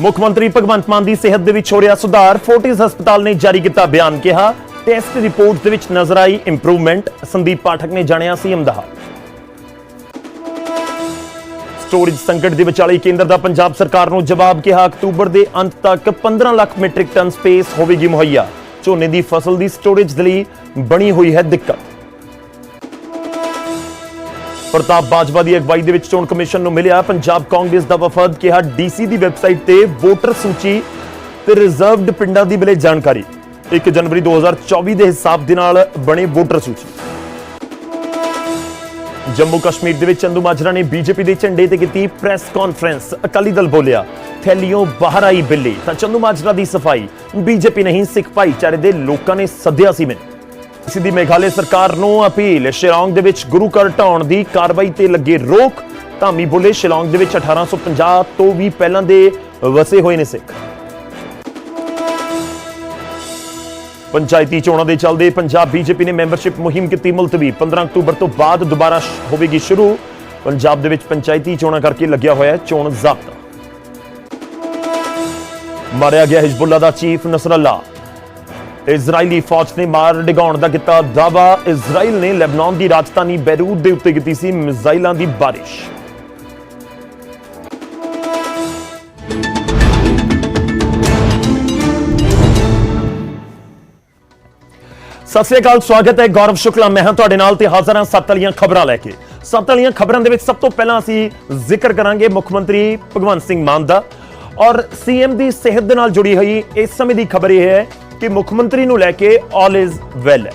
ਮੁੱਖ ਮੰਤਰੀ ਭਗਵੰਤ ਮਾਨ ਦੀ ਸਿਹਤ ਦੇ ਵਿੱਚ ਹੋ ਰਿਹਾ ਸੁਧਾਰ, ਫੋਰਟਿਸ ਹਸਪਤਾਲ ਨੇ ਜਾਰੀ ਕੀਤਾ ਬਿਆਨ ਕਿਹਾ। ਟੈਸਟ ਰਿਪੋਰਟ ਦੇ ਵਿੱਚ ਨਜ਼ਰ ਆਈ ਇੰਪਰੂਵਮੈਂਟ ਸੰਦੀਪ ਪਾਠਕ ਨੇ ਜਾਣਿਆ ਸੀਐਮ ਦਾ ਸਟੋਰੇਜ ਸੰਕਟ ਦੇ ਵਿਚਾਲੇ ਕੇਂਦਰ ਦਾ ਪੰਜਾਬ ਸਰਕਾਰ ਨੂੰ ਜਵਾਬ ਕਿਹਾ, ਅਕਤੂਬਰ ਦੇ ਅੰਤ ਤੱਕ 15 ਲੱਖ ਮੀਟ੍ਰਿਕ ਟਨ ਸਪੇਸ ਹੋਵੇਗੀ ਮੁਹੱਈਆ। ਝੋਨੇ ਦੀ ਫਸਲ ਦੀ ਸਟੋਰੇਜ ਦੇ ਲਈ ਬਣੀ ਹੋਈ ਹੈ ਦਿੱਕਤ। ਪ੍ਰਤਾਪ ਬਾਜਵਾ ਦੀ ਅਗਵਾਈ ਦੇ ਵਿੱਚ ਚੋਣ ਕਮਿਸ਼ਨ ਨੂੰ ਮਿਲਿਆ। ਪੰਜਾਬ ਕਾਂਗਰਸ ਦਾ ਵਫਦ ਕਿਹਾ, ਡੀਸੀ ਦੀ ਵੈਬਸਾਈਟ ਤੇ ਵੋਟਰ ਸੂਚੀ ਤੇ ਰਿਜ਼ਰਵਡ ਪਿੰਡਾਂ ਦੀ ਮਿਲੇ ਜਾਣਕਾਰੀ। 1 ਜਨਵਰੀ 2024 ਦੇ ਹਿਸਾਬ ਦੇ ਨਾਲ ਬਣੇ ਵੋਟਰ ਸੂਚੀ। ਜੰਮੂ ਕਸ਼ਮੀਰ ਦੇ ਵਿੱਚ ਚੰਦੂ ਮਾਜਰਾ ਨੇ ਬੀਜੇਪੀ ਦੇ ਝੰਡੇ ਤੇ ਕੀਤੀ ਪ੍ਰੈਸ ਕਾਨਫਰੰਸ। ਅਕਾਲੀ ਦਲ ਬੋਲਿਆ, ਥੈਲੀਓਂ ਬਾਹਰ ਆਈ ਬਿੱਲੀ। ਤਾਂ ਚੰਦੂ ਮਾਜਰਾ ਦੀ ਸਫ਼ਾਈ। ਬੀਜੇਪੀ ਨਹੀਂ, ਸਿੱਖ ਭਾਈਚਾਰੇ ਦੇ ਲੋਕਾਂ ਨੇ ਸੱਦਿਆ ਸੀ ਮੈਨੂੰ। ਸਿੱਧੀ ਮੇਘਾਲੇ ਸਰਕਾਰ ਨੂੰ ਅਪੀਲ, ਸ਼ਿਲੌਂਗ ਦੇ ਵਿੱਚ ਗੁਰੂ ਘਰ ਢਾਉਣ ਦੀ ਕਾਰਵਾਈ ਤੇ ਲੱਗੇ ਰੋਕ। ਧਾਮੀ ਬੋਲੇ, ਸ਼ਿਲੌਂਗ ਦੇ ਵਿੱਚ 1850 ਤੋਂ ਵੀ ਪਹਿਲਾਂ ਦੇ ਵਸੇ ਹੋਏ ਨੇ ਸਿੱਖ। ਪੰਚਾਇਤੀ ਚੋਣਾਂ ਦੇ ਚੱਲਦੇ ਪੰਜਾਬ ਬੀਜੇਪੀ ਨੇ ਮੈਂਬਰਸ਼ਿਪ ਮੁਹਿੰਮ ਕੀਤੀ ਮੁਲਤਵੀ। 15 ਅਕਤੂਬਰ ਤੋਂ ਬਾਅਦ ਦੁਬਾਰਾ ਹੋਵੇਗੀ ਸ਼ੁਰੂ। ਪੰਜਾਬ ਦੇ ਵਿੱਚ ਪੰਚਾਇਤੀ ਚੋਣਾਂ ਕਰਕੇ ਲੱਗਿਆ ਹੋਇਆ ਚੋਣ ਜ਼ਾਬਤਾ। ਮਾਰਿਆ ਗਿਆ ਹਿਜ਼ਬੁੱਲਾ ਦਾ ਚੀਫ ਨਸਰੱਲਾ ਇਜ਼ਰਾਈਲੀ ਫੌਜ ਨੇ ਮਾਰ ਡਿਗਾਉਣ ਦਾ ਕੀਤਾ ਦਾਵਾ ਇਜ਼ਰਾਈਲ ਨੇ ਲੈਬਨਾਨ ਦੀ ਰਾਜਧਾਨੀ ਬੈਰੂਤ ਦੇ ਉੱਤੇ ਕੀਤੀ ਸੀ ਮਿਜ਼ਾਈਲਾਂ ਦੀ ਬਾਰਿਸ਼। ਸਤਿ ਸ੍ਰੀ ਅਕਾਲ, ਸਵਾਗਤ ਹੈ। ਗੌਰਵ ਸ਼ੁਕਲਾ, ਮੈਂ ਹਾਂ ਤੁਹਾਡੇ ਨਾਲ ਤੇ ਹਾਜ਼ਰ ਹਾਂ ਸੱਤ ਵਾਲੀਆਂ ਖਬਰਾਂ ਲੈ ਕੇ। ਸੱਤ ਵਾਲੀਆਂ ਖਬਰਾਂ ਦੇ ਵਿੱਚ ਸਭ ਤੋਂ ਪਹਿਲਾਂ ਅਸੀਂ ਜ਼ਿਕਰ ਕਰਾਂਗੇ ਮੁੱਖ ਮੰਤਰੀ ਭਗਵੰਤ ਸਿੰਘ ਮਾਨ ਦਾ। ਔਰ ਸੀਐਮ ਦੀ ਸਿਹਤ ਦੇ ਨਾਲ ਜੁੜੀ ਹੋਈ ਇਸ ਸਮੇਂ ਦੀ ਖਬਰ ਇਹ ਹੈ ਕਿ ਮੁੱਖ ਮੰਤਰੀ ਨੂੰ ਲੈ ਕੇ ਆਲ ਇਜ਼ ਵੈਲ ਹੈ।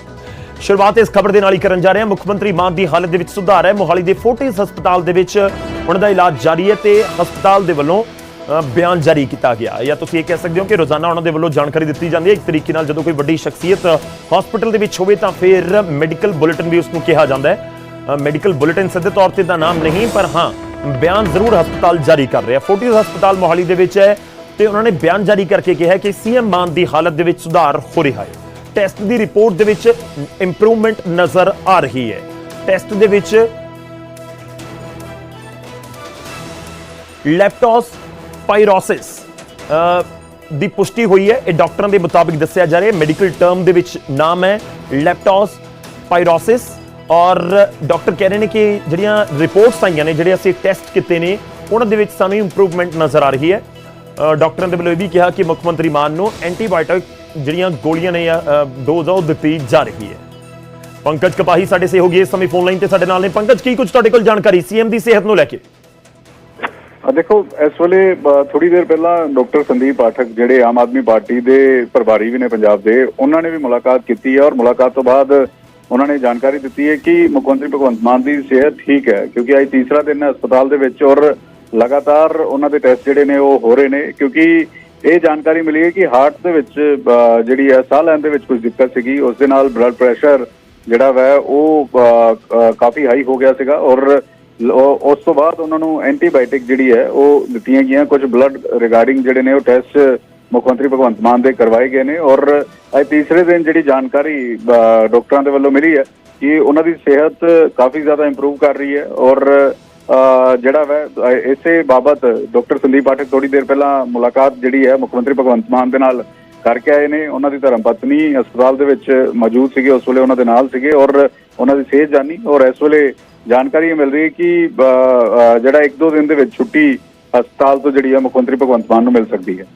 ਸ਼ੁਰੂਆਤ ਇਸ ਖਬਰ ਦੇ ਨਾਲ ਹੀ ਕਰਨ ਜਾ ਰਹੇ ਹਾਂ। ਮੁੱਖ ਮੰਤਰੀ ਮਾਨ ਦੀ ਹਾਲਤ ਦੇ ਵਿੱਚ ਸੁਧਾਰ ਹੈ। ਮੋਹਾਲੀ ਦੇ ਫੋਰਟਿਸ ਹਸਪਤਾਲ ਦੇ ਵਿੱਚ ਉਹਨਾਂ ਦਾ ਇਲਾਜ ਜਾਰੀ ਹੈ ਤੇ ਹਸਪਤਾਲ ਦੇ ਵੱਲੋਂ ਬਿਆਨ ਜਾਰੀ ਕੀਤਾ ਗਿਆ ਜਾਂ ਤੁਸੀਂ ਇਹ ਕਹਿ ਸਕਦੇ ਹੋ ਕਿ ਰੋਜ਼ਾਨਾ ਉਹਨਾਂ ਦੇ ਵੱਲੋਂ ਜਾਣਕਾਰੀ ਦਿੱਤੀ ਜਾਂਦੀ ਹੈ। ਇੱਕ ਤਰੀਕੇ ਨਾਲ ਜਦੋਂ ਕੋਈ ਵੱਡੀ ਸ਼ਖਸੀਅਤ ਹਸਪੀਟਲ ਦੇ ਵਿੱਚ ਹੋਵੇ ਤਾਂ ਫਿਰ ਮੈਡੀਕਲ ਬੁਲੇਟਿਨ ਵੀ ਉਸ ਨੂੰ ਕਿਹਾ ਜਾਂਦਾ ਹੈ। ਮੈਡੀਕਲ ਬੁਲੇਟਿਨ ਸਿੱਧੇ ਤੌਰ ਤੇ ਦਾ ਨਾਮ ਨਹੀਂ, ਪਰ ਹਾਂ, ਬਿਆਨ ਜ਼ਰੂਰ ਹਸਪਤਾਲ ਜਾਰੀ ਕਰ ਰਿਹਾ ਫੋਰਟਿਸ ਹਸਪਤਾਲ ਮੋਹਾਲੀ ਦੇ ਵਿੱਚ ਹੈ। ਤੇ ਉਹਨਾਂ ਨੇ ਬਿਆਨ ਜਾਰੀ ਕਰਕੇ ਕਿਹਾ ਕਿ ਸੀਐਮ ਮਾਨ ਦੀ ਹਾਲਤ ਦੇ ਵਿੱਚ ਸੁਧਾਰ ਹੋ ਰਿਹਾ ਹੈ। ਟੈਸਟ ਦੀ ਰਿਪੋਰਟ ਦੇ ਵਿੱਚ ਇੰਪਰੂਵਮੈਂਟ ਨਜ਼ਰ ਆ ਰਹੀ ਹੈ। ਟੈਸਟ ਦੇ ਵਿੱਚ ਲੈਪਟੋਸ ਪਾਇਰੋਸਿਸ ਦੀ ਪੁਸ਼ਟੀ ਹੋਈ ਹੈ। ਇਹ ਡਾਕਟਰਾਂ ਦੇ ਮੁਤਾਬਿਕ ਦੱਸਿਆ ਜਾ ਰਿਹਾ ਹੈ। ਮੈਡੀਕਲ ਟਰਮ ਦੇ ਵਿੱਚ ਨਾਮ ਹੈ ਲੈਪਟੋਸ ਪਾਇਰੋਸਿਸ ਔਰ ਡਾਕਟਰ ਕਹਿ ਰਹੇ ਨੇ ਕਿ ਜਿਹੜੀਆਂ ਰਿਪੋਰਟਸ ਆਈਆਂ ਨੇ, ਜਿਹੜੇ ਅਸੀਂ ਟੈਸਟ ਕੀਤੇ ਨੇ, ਉਹਨਾਂ ਦੇ ਵਿੱਚ ਸਾਨੂੰ ਇੰਪਰੂਵਮੈਂਟ ਨਜ਼ਰ ਆ ਰਹੀ ਹੈ। ਡਾਕਟਰਾਂ ਦੇ ਵੱਲੋਂ ਇਹ ਵੀ ਕਿਹਾ ਕਿ ਮੁੱਖ ਮੰਤਰੀ ਮਾਨ ਨੂੰ ਐਂਟੀਬਾਇਓਟਿਕ ਜਿਹੜੀਆਂ ਗੋਲੀਆਂ ਨੇ ਡੋਜ਼ ਆ, ਉਹ ਦਿੱਤੀ ਜਾ ਰਹੀ ਹੈ। ਪੰਕਜ ਕਪਾਹੀ ਸਾਡੇ ਸਹਿਯੋਗੀ ਇਸ ਸਮੇਂ ਫੋਨ ਲਾਈਨ ਤੇ ਸਾਡੇ ਨਾਲ ਨੇ। ਪੰਕਜ, ਕੀ ਕੁਝ ਤੁਹਾਡੇ ਕੋਲ ਜਾਣਕਾਰੀ? ਸੀਐਮ ਦੀ ਸਿਹਤ ਨੂੰ ਲੈ ਕੇ। ਦੇਖੋ, ਇਸ ਵੇਲੇ ਥੋੜੀ ਦੇਰ ਪਹਿਲਾਂ ਡਾਕਟਰ ਸੰਦੀਪ ਪਾਠਕ ਜਿਹੜੇ ਆਮ ਆਦਮੀ ਪਾਰਟੀ ਦੇ ਪ੍ਰਭਾਰੀ ਵੀ ਨੇ ਪੰਜਾਬ ਦੇ, ਉਹਨਾਂ ਨੇ ਵੀ ਮੁਲਾਕਾਤ ਕੀਤੀ ਹੈ ਔਰ ਮੁਲਾਕਾਤ ਤੋਂ ਬਾਅਦ ਉਹਨਾਂ ਨੇ ਜਾਣਕਾਰੀ ਦਿੱਤੀ ਹੈ ਕਿ ਮੁੱਖ ਮੰਤਰੀ ਭਗਵੰਤ ਮਾਨ ਦੀ ਸਿਹਤ ਠੀਕ ਹੈ, ਕਿਉਂਕਿ ਅੱਜ ਤੀਸਰਾ ਦਿਨ ਹੈ ਹਸਪਤਾਲ ਦੇ ਵਿੱਚ ਔਰ ਲਗਾਤਾਰ ਉਹਨਾਂ ਦੇ ਟੈਸਟ ਜਿਹੜੇ ਨੇ ਉਹ ਹੋ ਰਹੇ ਨੇ, ਕਿਉਂਕਿ ਇਹ ਜਾਣਕਾਰੀ ਮਿਲੀ ਹੈ ਕਿ ਹਾਰਟ ਦੇ ਵਿੱਚ ਜਿਹੜੀ ਹੈ, ਸਾਹ ਲੈਣ ਦੇ ਵਿੱਚ ਕੁਝ ਦਿੱਕਤ ਸੀਗੀ। ਉਸ ਦੇ ਨਾਲ ਬਲੱਡ ਪ੍ਰੈਸ਼ਰ ਜਿਹੜਾ ਵੈ, ਉਹ ਕਾਫੀ ਹਾਈ ਹੋ ਗਿਆ ਸੀਗਾ ਔਰ ਉਸ ਤੋਂ ਬਾਅਦ ਉਹਨਾਂ ਨੂੰ ਐਂਟੀਬਾਇਓਟਿਕ ਜਿਹੜੀ ਹੈ, ਉਹ ਦਿੱਤੀਆਂ ਗਈਆਂ। ਕੁਝ ਬਲੱਡ ਰਿਗਾਰਡਿੰਗ ਜਿਹੜੇ ਨੇ, ਉਹ ਟੈਸਟ ਮੁੱਖ ਮੰਤਰੀ ਭਗਵੰਤ ਮਾਨ ਦੇ ਕਰਵਾਏ ਗਏ ਨੇ ਔਰ ਅੱਜ ਤੀਸਰੇ ਦਿਨ ਜਿਹੜੀ ਜਾਣਕਾਰੀ ਡਾਕਟਰਾਂ ਦੇ ਵੱਲੋਂ ਮਿਲੀ ਹੈ ਕਿ ਉਹਨਾਂ ਦੀ ਸਿਹਤ ਕਾਫੀ ਜ਼ਿਆਦਾ ਇੰਪਰੂਵ ਕਰ ਰਹੀ ਹੈ ਔਰ ਜਿਹੜਾ ਵੈ ਇਸੇ ਬਾਬਤ ਡਾਕਟਰ ਸੰਦੀਪ ਪਾਠਕ ਥੋੜੀ ਦੇਰ ਪਹਿਲਾਂ ਮੁਲਾਕਾਤ ਜਿਹੜੀ ਹੈ ਮੁੱਖ ਮੰਤਰੀ ਭਗਵੰਤ ਮਾਨ ਦੇ ਨਾਲ ਕਰਕੇ ਆਏ ਨੇ। ਉਹਨਾਂ ਦੀ ਧਰਮ ਪਤਨੀ ਹਸਪਤਾਲ ਦੇ ਵਿੱਚ ਮੌਜੂਦ ਸੀਗੇ ਉਸ ਵੇਲੇ ਉਹਨਾਂ ਦੇ ਨਾਲ ਸੀਗੇ ਔਰ ਉਹਨਾਂ ਦੀ ਸਿਹਤ ਜਾਨੀ ਔਰ ਇਸ ਵੇਲੇ ਜਾਣਕਾਰੀ ਇਹ ਮਿਲ ਰਹੀ ਹੈ ਕਿ ਜਿਹੜਾ ਇੱਕ ਦੋ ਦਿਨ ਦੇ ਵਿੱਚ ਛੁੱਟੀ ਹਸਪਤਾਲ ਤੋਂ ਜਿਹੜੀ ਹੈ ਮੁੱਖ ਮੰਤਰੀ ਭਗਵੰਤ ਮਾਨ ਨੂੰ ਮਿਲ ਸਕਦੀ ਹੈ।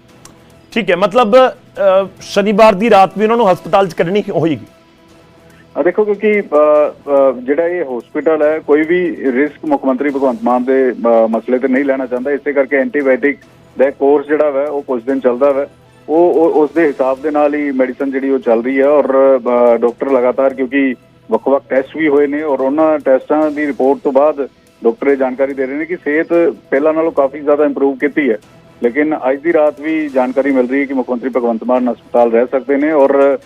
ਠੀਕ ਹੈ ਮਤਲਬ ਅ, ਸ਼ਨੀਵਾਰ ਦੀ ਰਾਤ ਵੀ ਉਹਨਾਂ ਨੂੰ ਹਸਪਤਾਲ 'ਚ ਕੱਢਣੀ ਹੋਏਗੀ। ਦੇਖੋ ਕਿਉਂਕਿ ਜਿਹੜਾ ਇਹ ਹਸਪੀਟਲ ਹੈ, ਕੋਈ ਵੀ ਰਿਸਕ ਮੁੱਖ ਮੰਤਰੀ ਭਗਵੰਤ ਮਾਨ ਦੇ ਮਸਲੇ ਤੇ ਨਹੀਂ ਲੈਣਾ ਚਾਹੁੰਦਾ, ਇਸੇ ਕਰਕੇ ਐਂਟੀਬਾਇਓਟਿਕ ਦਾ ਕੋਰਸ ਜਿਹੜਾ ਵਾ, ਉਹ ਕੁਝ ਦਿਨ ਚੱਲਦਾ ਵਾ। ਉਹ, ਉਹ- ਉਸ ਦੇ ਹਿਸਾਬ ਦੇ ਨਾਲ ਹੀ ਮੈਡੀਸਨ ਜਿਹੜੀ ਉਹ ਚੱਲ ਰਹੀ ਹੈ ਔਰ ਡਾਕਟਰ ਲਗਾਤਾਰ ਕਿਉਂਕਿ ਵੱਖ-ਵੱਖ ਟੈਸਟ ਵੀ ਹੋਏ ਨੇ ਔਰ ਉਹਨਾਂ ਟੈਸਟਾਂ ਦੀ ਰਿਪੋਰਟ ਤੋਂ ਬਾਅਦ ਡਾਕਟਰ ਇਹ ਜਾਣਕਾਰੀ ਦੇ ਰਹੇ ਨੇ ਕਿ ਸਿਹਤ ਪਹਿਲਾਂ ਨਾਲੋਂ ਕਾਫੀ ਜ਼ਿਆਦਾ ਇੰਪਰੂਵ ਕੀਤੀ ਹੈ। ਲੇਕਿਨ ਅੱਜ ਦੀ ਰਾਤ ਵੀ ਜਾਣਕਾਰੀ ਮਿਲ ਰਹੀ ਹੈ ਕਿ ਮੁੱਖ ਮੰਤਰੀ ਭਗਵੰਤ ਮਾਨ ਹਸਪਤਾਲ ਰਹਿ ਸਕਦੇ ਨੇ ਔਰ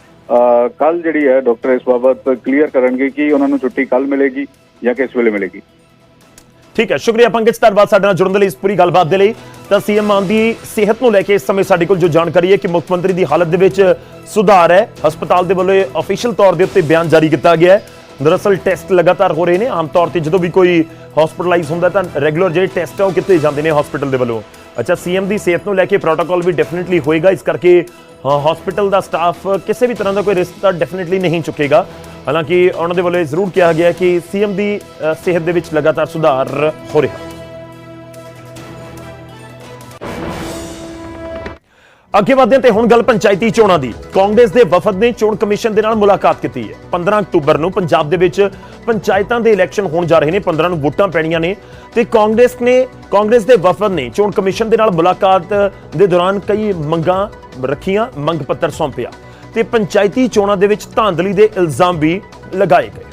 ਕੱਲ ਜਿਹੜੀ ਹੈ ਡਾਕਟਰ ਇਸ ਬਾਬਤ ਕਲੀਅਰ ਕਰਨਗੇ ਕਿ ਉਹਨਾਂ ਨੂੰ ਛੁੱਟੀ ਕੱਲ ਮਿਲੇਗੀ ਜਾਂ ਕਿਸ ਵੇਲੇ ਮਿਲੇਗੀ। ਠੀਕ ਹੈ, ਸ਼ੁਕਰੀਆ ਪੰਕਜ ਧੰਨਵਾਦ ਸਾਡੇ ਨਾਲ ਜੁੜਨ ਦੇ ਲਈ ਇਸ ਪੂਰੀ ਗੱਲਬਾਤ ਦੇ ਲਈ। ਤਾਂ ਸੀਐਮ ਮਾਨ ਦੀ ਸਿਹਤ ਨੂੰ ਲੈ ਕੇ ਇਸ ਸਮੇਂ ਸਾਡੇ ਕੋਲ ਜੋ ਜਾਣਕਾਰੀ ਹੈ ਕਿ ਮੁੱਖ ਮੰਤਰੀ ਦੀ ਹਾਲਤ ਦੇ ਵਿੱਚ ਸੁਧਾਰ ਹੈ। ਹਸਪਤਾਲ ਦੇ ਵੱਲੋਂ ਅਫੀਸ਼ੀਅਲ ਤੌਰ ਦੇ ਉੱਤੇ ਬਿਆਨ ਜਾਰੀ ਕੀਤਾ ਗਿਆ ਹੈ। ਦਰਅਸਲ ਟੈਸਟ ਲਗਾਤਾਰ ਹੋ ਰਹੇ ਨੇ। ਆਮ ਤੌਰ ਤੇ ਜਦੋਂ ਵੀ ਕੋਈ ਹਸਪੀਟਲਾਈਜ਼ ਹੁੰਦਾ ਤਾਂ ਰੈਗੂਲਰ ਜਿਹੜੇ ਟੈਸਟ ਆ ਉਹ ਕੀਤੇ ਜਾਂਦੇ ਨੇ ਹਸਪੀਟਲ ਦੇ ਵੱਲੋਂ। ਅੱਛਾ, ਸੀਐਮ ਦੀ ਸਿਹਤ ਨੂੰ ਲੈ ਕੇ ਪ੍ਰੋਟੋਕਾਲ ਵੀ ਡੈਫੀਨਿਟਲੀ ਹੋਏਗਾ। ਇਸ ਕਰਕੇ ਹਸਪੀਟਲ ਦਾ ਸਟਾਫ ਕਿਸੇ ਵੀ ਤਰ੍ਹਾਂ ਦਾ ਕੋਈ ਰਿਸਕ ਤਾਂ ਡੈਫੀਨਿਟਲੀ ਨਹੀਂ ਚੁੱਕੇਗਾ। ਹਾਲਾਂਕਿ ਉਹਨਾਂ ਦੇ ਵੱਲੋਂ ਇਹ ਜ਼ਰੂਰ ਕਿਹਾ ਗਿਆ ਕਿ ਸੀਐਮ ਦੀ ਸਿਹਤ ਦੇ ਵਿੱਚ ਲਗਾਤਾਰ ਸੁਧਾਰ ਹੋ ਰਿਹਾ। ਅੱਗੇ ਵਧਦੇ ਹਾਂ ਤੇ ਹੁਣ ਗੱਲ ਪੰਚਾਇਤੀ ਚੋਣਾਂ ਦੀ। ਕਾਂਗਰਸ ਦੇ ਵਫਦ ਨੇ ਚੋਣ ਕਮਿਸ਼ਨ ਦੇ ਨਾਲ ਮੁਲਾਕਾਤ ਕੀਤੀ ਹੈ। 15 ਅਕਤੂਬਰ ਨੂੰ ਪੰਜਾਬ ਦੇ ਵਿੱਚ ਪੰਚਾਇਤਾਂ ਦੇ ਇਲੈਕਸ਼ਨ ਹੋਣ ਜਾ ਰਹੇ ਨੇ 15 ਨੂੰ ਵੋਟਾਂ ਪੈਣੀਆਂ ਨੇ। ਤੇ ਕਾਂਗਰਸ ਨੇ, ਕਾਂਗਰਸ ਦੇ ਵਫਦ ਨੇ ਚੋਣ ਕਮਿਸ਼ਨ ਦੇ ਨਾਲ ਮੁਲਾਕਾਤ ਦੇ ਦੌਰਾਨ ਕਈ ਮੰਗਾਂ ਰੱਖੀਆਂ, ਮੰਗ ਪੱਤਰ ਸੌਂਪਿਆ। ਤੇ ਪੰਚਾਇਤੀ ਚੋਣਾਂ ਦੇ ਵਿੱਚ ਧਾਂਦਲੀ ਦੇ ਇਲਜ਼ਾਮ ਵੀ ਲਗਾਏ ਗਏ।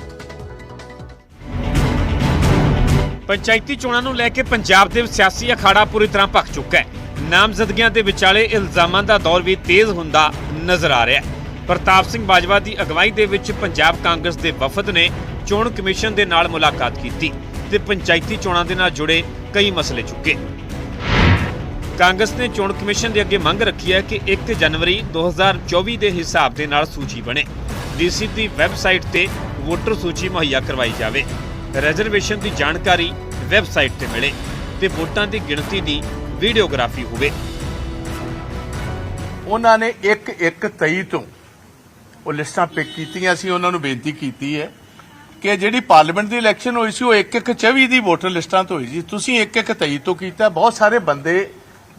ਪੰਚਾਇਤੀ ਚੋਣਾਂ ਨੂੰ ਲੈ ਕੇ ਪੰਜਾਬ ਦੇ ਸਿਆਸੀ ਅਖਾੜਾ ਪੂਰੀ ਤਰ੍ਹਾਂ ਭਖ ਚੁੱਕਾ ਹੈ। ਨਾਮਜ਼ਦਗੀਆਂ ਦੇ ਵਿਚਾਲੇ ਇਲਜ਼ਾਮਾਂ ਦਾ ਦੌਰ ਵੀ ਤੇਜ਼ ਹੁੰਦਾ ਨਜ਼ਰ ਆ ਰਿਹਾ ਹੈ। ਪ੍ਰਤਾਪ ਸਿੰਘ ਬਾਜਵਾ ਦੀ ਅਗਵਾਈ ਦੇ ਵਿੱਚ ਪੰਜਾਬ ਕਾਂਗਰਸ ਦੇ ਵਫਦ ਨੇ ਚੋਣ ਕਮਿਸ਼ਨ ਦੇ ਨਾਲ ਮੁਲਾਕਾਤ ਕੀਤੀ ਤੇ ਪੰਚਾਇਤੀ ਚੋਣਾਂ ਦੇ ਨਾਲ ਜੁੜੇ ਕਈ ਮਸਲੇ ਚੁੱਕੇ। ਕਾਂਗਰਸ ਨੇ ਚੋਣ ਕਮਿਸ਼ਨ ਦੇ ਅੱਗੇ ਮੰਗ ਰੱਖੀ ਹੈ ਕਿ 1 ਜਨਵਰੀ 2024 ਦੇ ਹਿਸਾਬ ਦੇ ਨਾਲ ਸੂਚੀ ਬਣੇ। ਡੀਸੀ ਦੀ ਵੈਬਸਾਈਟ ਤੇ ਵੋਟਰ ਸੂਚੀ ਮੁਹੱਈਆ ਕਰਵਾਈ ਜਾਵੇ। ਰਿਜ਼ਰਵੇਸ਼ਨ ਦੀ ਜਾਣਕਾਰੀ ਵੈਬਸਾਈਟ ਤੇ ਮਿਲੇ ਤੇ ਵੋਟਾਂ ਦੀ ਗਿਣਤੀ ਦੀ ਵੀਡੀਓਗ੍ਰਾਫੀ ਹੋਵੇ। ਉਹਨਾਂ ਨੇ ਇੱਕ ਇੱਕ 23 ਤੋਂ ਉਹ ਲਿਸਟਾਂ ਪਿਕ ਕੀਤੀਆਂ ਸੀ, ਉਹਨਾਂ ਨੂੰ ਬੇਨਤੀ ਕੀਤੀ ਹੈ ਕਿ ਜਿਹੜੀ ਪਾਰਲੀਮੈਂਟ ਦੀ ਇਲੈਕਸ਼ਨ ਹੋਈ ਸੀ, ਉਹ ਇੱਕ ਇੱਕ 24 ਦੀ ਵੋਟਰ ਲਿਸਟਾਂ ਤੋਂ ਹੋਈ ਸੀ। ਤੁਸੀਂ ਇੱਕ ਇੱਕ 23 ਤੋਂ ਕੀਤਾ, ਬਹੁਤ ਸਾਰੇ ਬੰਦੇ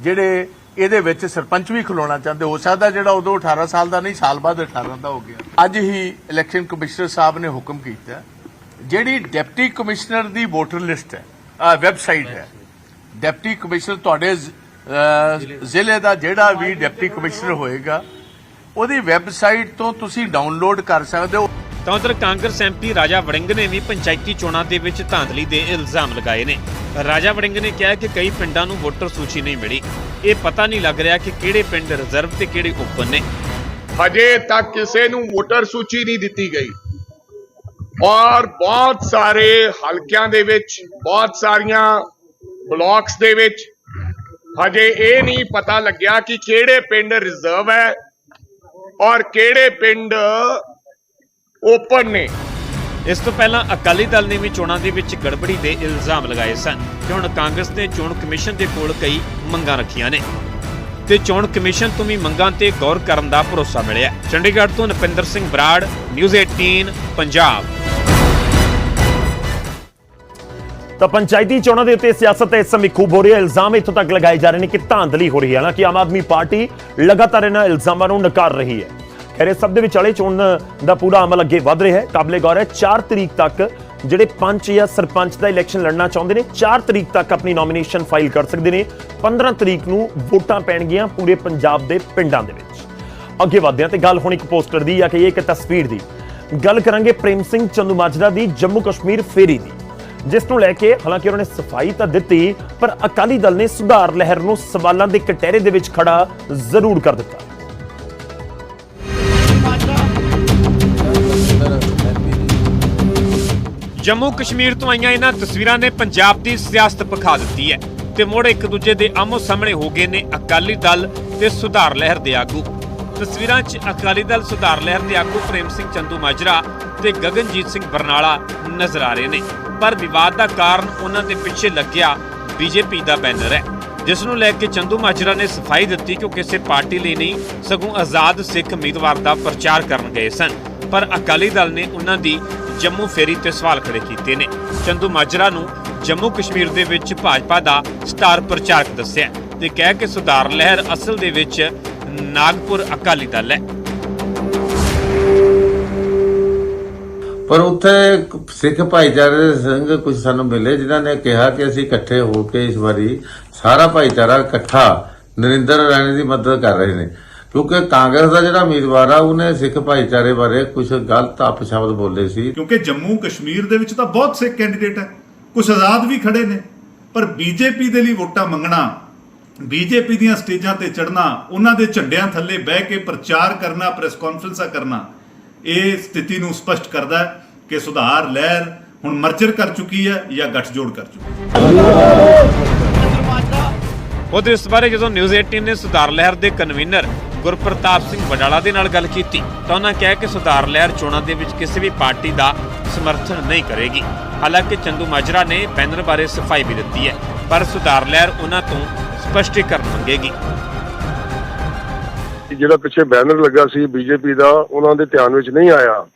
ਜਿਹੜੇ ਇਹਦੇ ਵਿੱਚ ਸਰਪੰਚ ਵੀ ਖਲੋਣਾ ਚਾਹੁੰਦੇ, ਹੋ ਸਕਦਾ ਜਿਹੜਾ ਉਦੋਂ 18 ਸਾਲ ਦਾ ਨਹੀਂ, ਸਾਲ ਬਾਅਦ 18 ਦਾ ਹੋ ਗਿਆ। ਅੱਜ ਹੀ ਇਲੈਕਸ਼ਨ ਕਮਿਸ਼ਨਰ ਸਾਹਿਬ ਨੇ ਹੁਕਮ ਕੀਤਾ ਜਿਹੜੀ ਡਿਪਟੀ ਕਮਿਸ਼ਨਰ ਦੀ ਵੋਟਰ ਲਿਸਟ ਹੈ ਆ ਵੈਬਸਾਈਟ ਹੈ। ਡਿਪਟੀ ਕਮਿਸ਼ਨਰ ਤੁਹਾਡੇ ਜ਼ਿਲ੍ਹੇ ਦਾ ਜਿਹੜਾ ਵੀ ਡਿਪਟੀ ਕਮਿਸ਼ਨਰ ਹੋਏਗਾ ਉਹਦੀ ਵੈਬਸਾਈਟ ਤੋਂ ਤੁਸੀਂ ਡਾਊਨਲੋਡ ਕਰ ਸਕਦੇ ਹੋ। ਤਾਂ ਉਧਰ ਕਾਂਗਰਸ ਐਮਪੀ ਰਾਜਾ ਵੜਿੰਗ ਨੇ ਵੀ ਪੰਚਾਇਤੀ ਚੋਣਾਂ ਦੇ ਵਿੱਚ ਧਾਂਦਲੀ ਦੇ ਇਲਜ਼ਾਮ ਲਗਾਏ ਨੇ। ਰਾਜਾ ਵੜਿੰਗ ਨੇ ਕਿਹਾ ਕਿ ਕਈ ਪਿੰਡਾਂ ਨੂੰ ਵੋਟਰ ਸੂਚੀ ਨਹੀਂ ਮਿਲੀ। ਇਹ ਪਤਾ ਨਹੀਂ ਲੱਗ ਰਿਹਾ ਕਿ ਕਿਹੜੇ ਪਿੰਡ ਰਿਜ਼ਰਵ ਤੇ ਕਿਹੜੇ ਓਪਨ ਨੇ। ਹਜੇ ਤੱਕ ਕਿਸੇ ਨੂੰ ਵੋਟਰ ਸੂਚੀ ਨਹੀਂ ਦਿੱਤੀ ਗਈ। ਔਰ ਬਹੁਤ ਸਾਰੇ ਹਲਕਿਆਂ ਦੇ ਵਿੱਚ, ਬਹੁਤ ਸਾਰੀਆਂ ਬਲਾਕਸ ਦੇ ਵਿੱਚ ਹਜੇ ਇਹ ਨਹੀਂ ਪਤਾ ਲੱਗਿਆ ਕਿ ਕਿਹੜੇ ਪਿੰਡ ਰਿਜ਼ਰਵ ਹੈ ਔਰ ਕਿਹੜੇ ਪਿੰਡ ਓਪਨ ਨੇ। ਇਸ ਤੋਂ ਪਹਿਲਾਂ ਅਕਾਲੀ ਦਲ ਨੇ ਵੀ ਚੋਣਾਂ ਦੇ ਵਿੱਚ ਗੜਬੜੀ ਦੇ ਇਲਜ਼ਾਮ ਲਗਾਏ ਸਨ ਤੇ ਹੁਣ ਕਾਂਗਰਸ ਨੇ ਚੋਣ ਕਮਿਸ਼ਨ ਦੇ ਕੋਲ ਕਈ ਮੰਗਾਂ ਰੱਖੀਆਂ ਨੇ। ਤੇ ਚੋਣ ਕਮਿਸ਼ਨ ਤੋਂ ਵੀ ਮੰਗਾਂ ਤੇ ਗੌਰ ਕਰਨ ਦਾ ਭਰੋਸਾ ਮਿਲਿਆ। ਚੰਡੀਗੜ੍ਹ ਤੋਂ ਨਪਿੰਦਰ ਸਿੰਘ ਬਰਾੜ, ਨਿਊਜ਼ 18 ਪੰਜਾਬ। ਤਾਂ ਪੰਚਾਇਤੀ ਚੋਣਾਂ ਦੇ ਉੱਤੇ ਸਿਆਸਤ ਇਸ ਸਮੇਂ ਖੂਬ ਹੋ ਰਹੀ ਹੈ। ਇਲਜ਼ਾਮ ਇੱਥੋਂ ਤੱਕ ਲਗਾਏ ਜਾ ਰਹੇ ਨੇ ਕਿ ਧਾਂਦਲੀ ਹੋ ਰਹੀ ਹੈ। ਹਾਲਾਂਕਿ ਆਮ ਆਦਮੀ ਪਾਰਟੀ ਲਗਾਤਾਰ ਇਹਨਾਂ ਇਲਜ਼ਾਮਾਂ ਨੂੰ ਨਕਾਰ ਰਹੀ ਹੈ। ਖੈਰ, ਇਸ ਸਭ ਦੇ ਵਿਚਾਲੇ ਚੋਣ ਦਾ ਪੂਰਾ ਅਮਲ ਅੱਗੇ ਵਧ ਰਿਹਾ ਹੈ। ਕਾਬਲੇ ਗੌਰ ਹੈ 4 ਤਰੀਕ ਤੱਕ ਜਿਹੜੇ ਪੰਚ ਜਾਂ ਸਰਪੰਚ ਦਾ ਇਲੈਕਸ਼ਨ ਲੜਨਾ ਚਾਹੁੰਦੇ ਨੇ 4 ਤਰੀਕ ਤੱਕ ਆਪਣੀ ਨੋਮੀਨੇਸ਼ਨ ਫਾਈਲ ਕਰ ਸਕਦੇ ਨੇ। 15 ਤਰੀਕ ਨੂੰ ਵੋਟਾਂ ਪੈਣਗੀਆਂ ਪੂਰੇ ਪੰਜਾਬ ਦੇ ਪਿੰਡਾਂ ਦੇ ਵਿੱਚ। ਅੱਗੇ ਵਧਦੇ ਹਾਂ ਤੇ ਗੱਲ ਹੁਣ ਇੱਕ ਪੋਸਟਰ ਦੀ ਜਾਂ ਕਿ ਇੱਕ ਤਸਵੀਰ ਦੀ। ਗੱਲ ਕਰਾਂਗੇ ਪ੍ਰੇਮ ਸਿੰਘ ਚੰਦੂਮਾਜਰਾ ਦੀ ਜੰਮੂ ਕਸ਼ਮੀਰ ਫੇਰੀ ਦੀ। ਜਿਸ ਨੂੰ ਲੈ ਕੇ ਹਾਲਾਂਕਿ ਉਹਨਾਂ ਨੇ ਸਫ਼ਾਈ ਤਾਂ ਦਿੱਤੀ, ਪਰ ਅਕਾਲੀ ਦਲ ਨੇ ਸੁਧਾਰ ਲਹਿਰ ਨੂੰ ਸਵਾਲਾਂ ਦੇ ਕਟਹਿਰੇ ਦੇ ਵਿੱਚ ਖੜਾ ਜ਼ਰੂਰ ਕਰ ਦਿੱਤਾ। ਜੰਮੂ ਕਸ਼ਮੀਰ ਤੋਂ ਆਈਆਂ ਇਹਨਾਂ ਤਸਵੀਰਾਂ ਨੇ ਪੰਜਾਬ ਦੀ ਸਿਆਸਤ ਪਖਾ ਦਿੱਤੀ ਹੈ ਤੇ ਮੁੜ ਇੱਕ ਦੂਜੇ ਦੇ ਆਮੋ ਸਾਹਮਣੇ ਹੋ ਗਏ ਨੇ ਅਕਾਲੀ ਦਲ ਤੇ ਸੁਧਾਰ ਲਹਿਰ ਦੇ ਆਗੂ। ਤਸਵੀਰਾਂ 'ਚ ਅਕਾਲੀ ਦਲ ਸੁਧਾਰ ਲਹਿਰ ਦੇ ਆਗੂ ਪ੍ਰੇਮ ਸਿੰਘ ਚੰਦੂ ਮਾਜਰਾ ਤੇ ਗਗਨਜੀਤ ਸਿੰਘ ਬਰਨਾਲਾ ਨਜ਼ਰ ਆ ਰਹੇ ਨੇ। ਪਰ ਵਿਵਾਦ ਦਾ ਕਾਰਨ ਉਹਨਾਂ ਦੇ ਪਿੱਛੇ ਲੱਗਿਆ ਬੀਜੇਪੀ ਦਾ ਬੈਨਰ ਹੈ। ਜਿਸ ਨੂੰ ਲੈ ਕੇ ਚੰਦੂ ਮਾਜਰਾ ਨੇ ਸਫ਼ਾਈ ਦਿੱਤੀ ਕਿ ਕਿਸੇ ਪਾਰਟੀ ਲਈ ਨਹੀਂ, ਸਗੋਂ ਆਜ਼ਾਦ ਸਿੱਖ ਉਮੀਦਵਾਰ ਦਾ ਪ੍ਰਚਾਰ ਕਰਨ ਗਏ ਸਨ। ਪਰ ਅਕਾਲੀ ਦਲ ਨੇ ਉਹਨਾਂ ਦੀ ਜੰਮੂ ਫੇਰੀ ਤੇ ਸਵਾਲ ਖੜੇ ਕੀਤੇ ਨੇ। ਚੰਦੂ ਮਾਜਰਾ ਨੂੰ ਜੰਮੂ ਕਸ਼ਮੀਰ ਦੇ ਵਿੱਚ ਭਾਜਪਾ ਦਾ ਸਟਾਰ ਪ੍ਰਚਾਰਕ ਦੱਸਿਆ ਤੇ ਕਹਿ ਕੇ ਸੁਧਾਰ ਲਹਿਰ ਅਸਲ ਦੇ ਵਿੱਚ ਨਾਗਪੁਰ ਅਕਾਲੀ ਦਲ ਹੈ। ਪਰ ਉੱਥੇ ਸਿੱਖ ਭਾਈਚਾਰੇ ਦੇ ਸੰਗ ਕੁਝ ਸਾਨੂੰ ਮਿਲੇ ਜਿਨ੍ਹਾਂ ਨੇ ਕਿਹਾ ਕਿ ਅਸੀਂ ਇਕੱਠੇ ਹੋ ਕੇ ਇਸ ਵਾਰੀ ਸਾਰਾ ਭਾਈਚਾਰਾ ਇਕੱਠਾ ਨਰਿੰਦਰ ਰਾਣੇ ਦੀ ਮਦਦ ਕਰ ਰਹੇ ਨੇ। ਕਿਉਂਕਿ ਕਾਂਗਰਸ ਦਾ ਜਿਹੜਾ ਉਮੀਦਵਾਰ ਆ ਉਹਨੇ ਸਿੱਖ ਭਾਈਚਾਰੇ ਬਾਰੇ ਕੁਝ ਗਲਤ ਅਪਸ਼ਬਦ ਬੋਲੇ ਸੀ। ਕਿਉਂਕਿ ਜੰਮੂ ਕਸ਼ਮੀਰ ਦੇ ਵਿੱਚ ਤਾਂ ਬਹੁਤ ਸੇ ਕੈਂਡੀਡੇਟ ਹੈ। ਕੁਝ ਆਜ਼ਾਦ ਵੀ ਖੜੇ ਨੇ। ਪਰ ਬੀਜੇਪੀ ਦੇ ਲਈ ਵੋਟਾਂ ਮੰਗਣਾ ਬੀਜੇਪੀ ਦੀਆਂ ਸਟੇਜਾਂ ਤੇ ਚੜਨਾ ਉਹਨਾਂ ਦੇ ਝੰਡਿਆਂ ਥੱਲੇ ਬਹਿ ਕੇ ਪ੍ਰਚਾਰ ਕਰਨਾ, ਪ੍ਰੈਸ ਕਾਨਫਰੰਸਾਂ ਕਰਨਾ, ਇਹ ਸਥਿਤੀ ਨੂੰ ਸਪਸ਼ਟ ਕਰਦਾ ਹੈ ਕਿ ਸੁਧਾਰ ਲਹਿਰ ਹੁਣ ਮਰਜਰ ਕਰ ਚੁੱਕੀ ਹੈ ਜਾਂ ਗੱਠਜੋੜ ਕਰ ਚੁੱਕੀ ਹੈ। ਉਹਦੇ ਇਸ ਬਾਰੇ ਜਦੋਂ ਨਿਊਜ਼ 18 ਨੇ ਸੁਧਾਰ ਲਹਿਰ ਦੇ ਕਨਵੀਨਰ ਗੁਰਪ੍ਰਤਾਪ ਸਿੰਘ ਵਡਾਲਾ ਦੇ ਨਾਲ ਗੱਲ ਕੀਤੀ, ਤਾਂ ਉਹਨਾਂ ਕਿਹਾ ਕਿ ਸੁਧਾਰ ਲਹਿਰ ਚੋਣਾਂ ਦੇ ਵਿੱਚ ਕਿਸੇ ਵੀ ਪਾਰਟੀ ਦਾ ਸਮਰਥਨ ਨਹੀਂ ਕਰੇਗੀ। ਹਾਲਾਂਕਿ ਚੰਦੂ ਮਾਜਰਾ ਨੇ ਬੈਨਰ ਬਾਰੇ ਸਫ਼ਾਈ ਵੀ ਦਿੱਤੀ ਹੈ, ਪਰ ਸੁਧਾਰ ਲਹਿਰ ਉਹਨਾਂ ਤੋਂ ਸਪਸ਼ਟੀਕਰਨ ਮੰਗੇਗੀ। ਜਿਹੜਾ ਪਿੱਛੇ ਬੈਨਰ ਲੱਗਾ ਸੀ ਬੀਜੇਪੀ ਦਾ ਉਹਨਾਂ ਦੇ ਧਿਆਨ ਵਿੱਚ ਨਹੀਂ ਆਇਆ।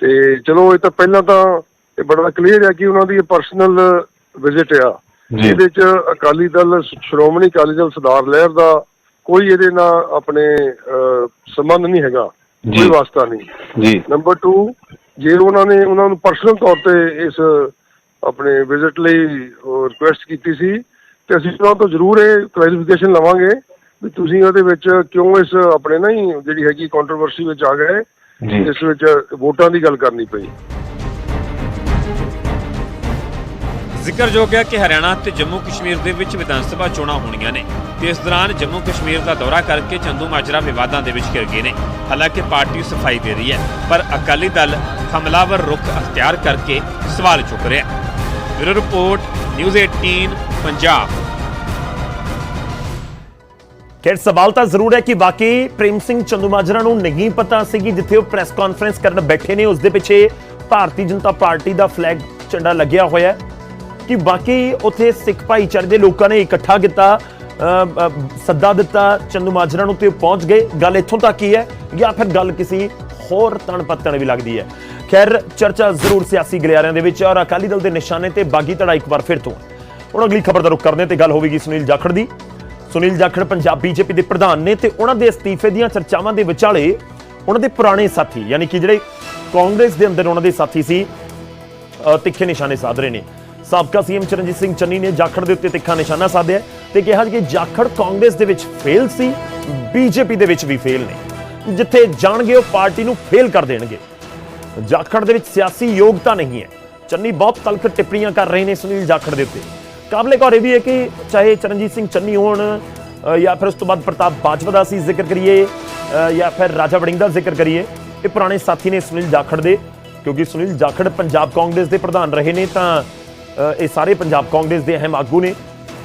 ਤੇ ਚਲੋ ਇਹ ਤਾਂ ਪਹਿਲਾਂ ਤਾਂ ਇਹ ਬੜਾ ਕਲੀਅਰ ਹੈ ਕਿ ਉਹਨਾਂ ਦੀ ਪਰਸਨਲ ਵਿਜ਼ਿਟ ਆ। ਇਹਦੇ ਚ ਅਕਾਲੀ ਦਲ ਸ਼੍ਰੋਮਣੀ ਅਕਾਲੀ ਦਲ ਸਰਦਾਰ ਲਹਿਰ ਦਾ ਕੋਈ ਇਹਦੇ ਨਾਲ ਆਪਣੇ ਸੰਬੰਧ ਨਹੀਂ ਹੈਗਾ। ਕੋਈ ਵਾਸਤਾ ਨਹੀਂ। ਜੀ। ਨੰਬਰ 2 ਜੇ ਉਹਨਾਂ ਨੇ ਉਹਨਾਂ ਨੂੰ ਪਰਸਨਲ ਤੌਰ ਤੇ ਇਸ ਆਪਣੇ ਵਿਜ਼ਿਟ ਲਈ ਰਿਕੁਐਸਟ ਕੀਤੀ ਸੀ ਤੇ ਅਸੀਂ ਉਹਨਾਂ ਤੋਂ ਜ਼ਰੂਰ ਇਹ ਕਲੈਰੀਫਿਕੇਸ਼ਨ ਲਵਾਂਗੇ ਵੀ ਤੁਸੀਂ ਉਹਦੇ ਵਿੱਚ ਕਿਉਂ ਇਸ ਆਪਣੇ ਨਾ ਹੀ ਜਿਹੜੀ ਹੈਗੀ ਕੰਟਰੋਵਰਸੀ ਵਿੱਚ ਆ ਗਏ ਇਸ ਵਿੱਚ ਵੋਟਾਂ ਦੀ ਗੱਲ ਕਰਨੀ ਪਈ। ਜ਼ਿਕਰਯੋਗ ਹੈ ਕਿ ਹਰਿਆਣਾ ਤੇ ਜੰਮੂ ਕਸ਼ਮੀਰ ਦੇ ਵਿੱਚ ਵਿਧਾਨ ਸਭਾ ਚੋਣਾਂ ਹੋਣੀਆਂ ਨੇ ਤੇ ਇਸ ਦੌਰਾਨ ਜੰਮੂ ਕਸ਼ਮੀਰ ਦਾ ਦੌਰਾ ਕਰਕੇ ਚੰਦੂ ਮਾਜਰਾ ਵਿਵਾਦਾਂ ਦੇ ਵਿੱਚ ਘਿਰ ਗਏ ਨੇ। ਹਾਲਾਂਕਿ ਪਾਰਟੀ ਸਫ਼ਾਈ ਦੇ ਰਹੀ ਹੈ ਪਰ ਅਕਾਲੀ ਦਲ ਹਮਲਾਵਰ ਰੁਖ ਅਖਤਿਆਰ ਕਰਕੇ ਸਵਾਲ ਚੁੱਕ ਰਿਹਾ ਹੈ। Bureau report news 18 Punjab. ਖੈਰ ਸਵਾਲ ਤਾਂ ਜ਼ਰੂਰ ਹੈ ਕਿ ਵਾਕਈ ਪ੍ਰੇਮ ਸਿੰਘ ਚੰਦੂਮਾਜਰਾ ਨੂੰ ਨਹੀਂ ਪਤਾ ਸੀ ਕਿ ਜਿੱਥੇ ਉਹ ਪ੍ਰੈਸ ਕਾਨਫਰੰਸ ਕਰਨ ਬੈਠੇ ਨੇ ਉਸ ਦੇ ਪਿੱਛੇ ਭਾਰਤੀ ਜਨਤਾ ਪਾਰਟੀ ਦਾ ਫਲੈਗ ਝੰਡਾ ਲੱਗਿਆ ਹੋਇਆ ਹੈ ਕਿ ਬਾਕੀ ਉੱਥੇ ਸਿੱਖ ਭਾਈਚਾਰੇ ਦੇ ਲੋਕਾਂ ਨੇ ਇਕੱਠਾ ਕੀਤਾ ਅ, ਸੱਦਾ ਦਿੱਤਾ ਚੰਦੂਮਾਜਰਾ ਨੂੰ ਤੇ ਪਹੁੰਚ ਗਏ। ਗੱਲ ਇੱਥੋਂ ਤੱਕ ਹੀ ਹੈ ਜਾਂ ਫਿਰ ਗੱਲ ਕਿਸੇ ਹੋਰ ਤਣਪੱਤਣ ਵੀ ਲੱਗਦੀ ਹੈ। ਖੈਰ, ਚਰਚਾ ਜ਼ਰੂਰ ਸਿਆਸੀ ਗਲਿਆਰਿਆਂ ਦੇ ਵਿੱਚ ਔਰ ਅਕਾਲੀ ਦਲ ਦੇ ਨਿਸ਼ਾਨੇ ਤੇ ਬਾਗੀ ਧੜਾ ਇੱਕ ਵਾਰ ਫਿਰ ਤੋਂ ਹੈ। ਹੁਣ ਅਗਲੀ ਖਬਰ ਦਾ ਰੁਖ ਕਰਦੇ ਹਾਂ ਤੇ ਗੱਲ ਹੋਵੇਗੀ ਸੁਨੀਲ ਜਾਖੜ ਦੀ। ਸੁਨੀਲ ਜਾਖੜ ਪੰਜਾਬ ਬੀਜੇਪੀ ਦੇ ਪ੍ਰਧਾਨ ਨੇ ਤੇ ਉਹਨਾਂ ਦੇ ਅਸਤੀਫੇ ਦੀਆਂ ਚਰਚਾਵਾਂ ਦੇ ਵਿਚਾਲੇ ਉਹਨਾਂ ਦੇ ਪੁਰਾਣੇ ਸਾਥੀ, ਯਾਨੀ ਕਿ ਜਿਹੜੇ ਕਾਂਗਰਸ ਦੇ ਅੰਦਰ ਉਹਨਾਂ ਦੇ ਸਾਥੀ ਸੀ ਤਿੱਖੇ ਨਿਸ਼ਾਨੇ ਸਾਧ ਰਹੇ ਨੇ। ਸਾਬਕਾ ਸੀਐਮ ਚਰਨਜੀਤ ਸਿੰਘ ਚੰਨੀ ਨੇ ਜਾਖੜ ਦੇ ਉੱਤੇ ਤਿੱਖਾ ਨਿਸ਼ਾਨਾ ਸਾਧਿਆ ਤੇ ਕਿਹਾ ਕਿ ਜਾਖੜ ਕਾਂਗਰਸ ਦੇ ਵਿੱਚ ਫੇਲ ਸੀ, ਬੀਜੇਪੀ ਦੇ ਵਿੱਚ ਵੀ ਫੇਲ ਨੇ। ਜਿੱਥੇ ਜਾਣਗੇ ਉਹ ਪਾਰਟੀ ਨੂੰ ਫੇਲ ਕਰ ਦੇਣਗੇ। ਜਾਖੜ ਦੇ ਵਿੱਚ ਸਿਆਸੀ ਯੋਗਤਾ ਨਹੀਂ ਹੈ। ਚੰਨੀ ਬਹੁਤ ਤਲਖ ਟਿੱਪਣੀਆਂ ਕਰ ਰਹੇ ਨੇ ਸੁਨੀਲ ਜਾਖੜ ਦੇ ਉੱਤੇ। ਕਾਬਲੇ ਗੌਰ ਇਹ ਵੀ ਹੈ ਕਿ ਚਾਹੇ ਚਰਨਜੀਤ ਸਿੰਘ ਚੰਨੀ ਹੋਣ ਜਾਂ ਫਿਰ ਉਸ ਤੋਂ ਬਾਅਦ ਪ੍ਰਤਾਪ ਬਾਜਵਾ ਦਾ ਅਸੀਂ ਜ਼ਿਕਰ ਕਰੀਏ ਜਾਂ ਫਿਰ ਰਾਜਾ ਵੜਿੰਗ ਦਾ ਜ਼ਿਕਰ ਕਰੀਏ, ਇਹ ਪੁਰਾਣੇ ਸਾਥੀ ਨੇ ਸੁਨੀਲ ਜਾਖੜ ਦੇ। ਕਿਉਂਕਿ ਸੁਨੀਲ ਜਾਖੜ ਪੰਜਾਬ ਕਾਂਗਰਸ ਦੇ ਪ੍ਰਧਾਨ ਰਹੇ ਨੇ ਤਾਂ ਇਹ ਸਾਰੇ ਪੰਜਾਬ ਕਾਂਗਰਸ ਦੇ ਅਹਿਮ ਆਗੂ ਨੇ।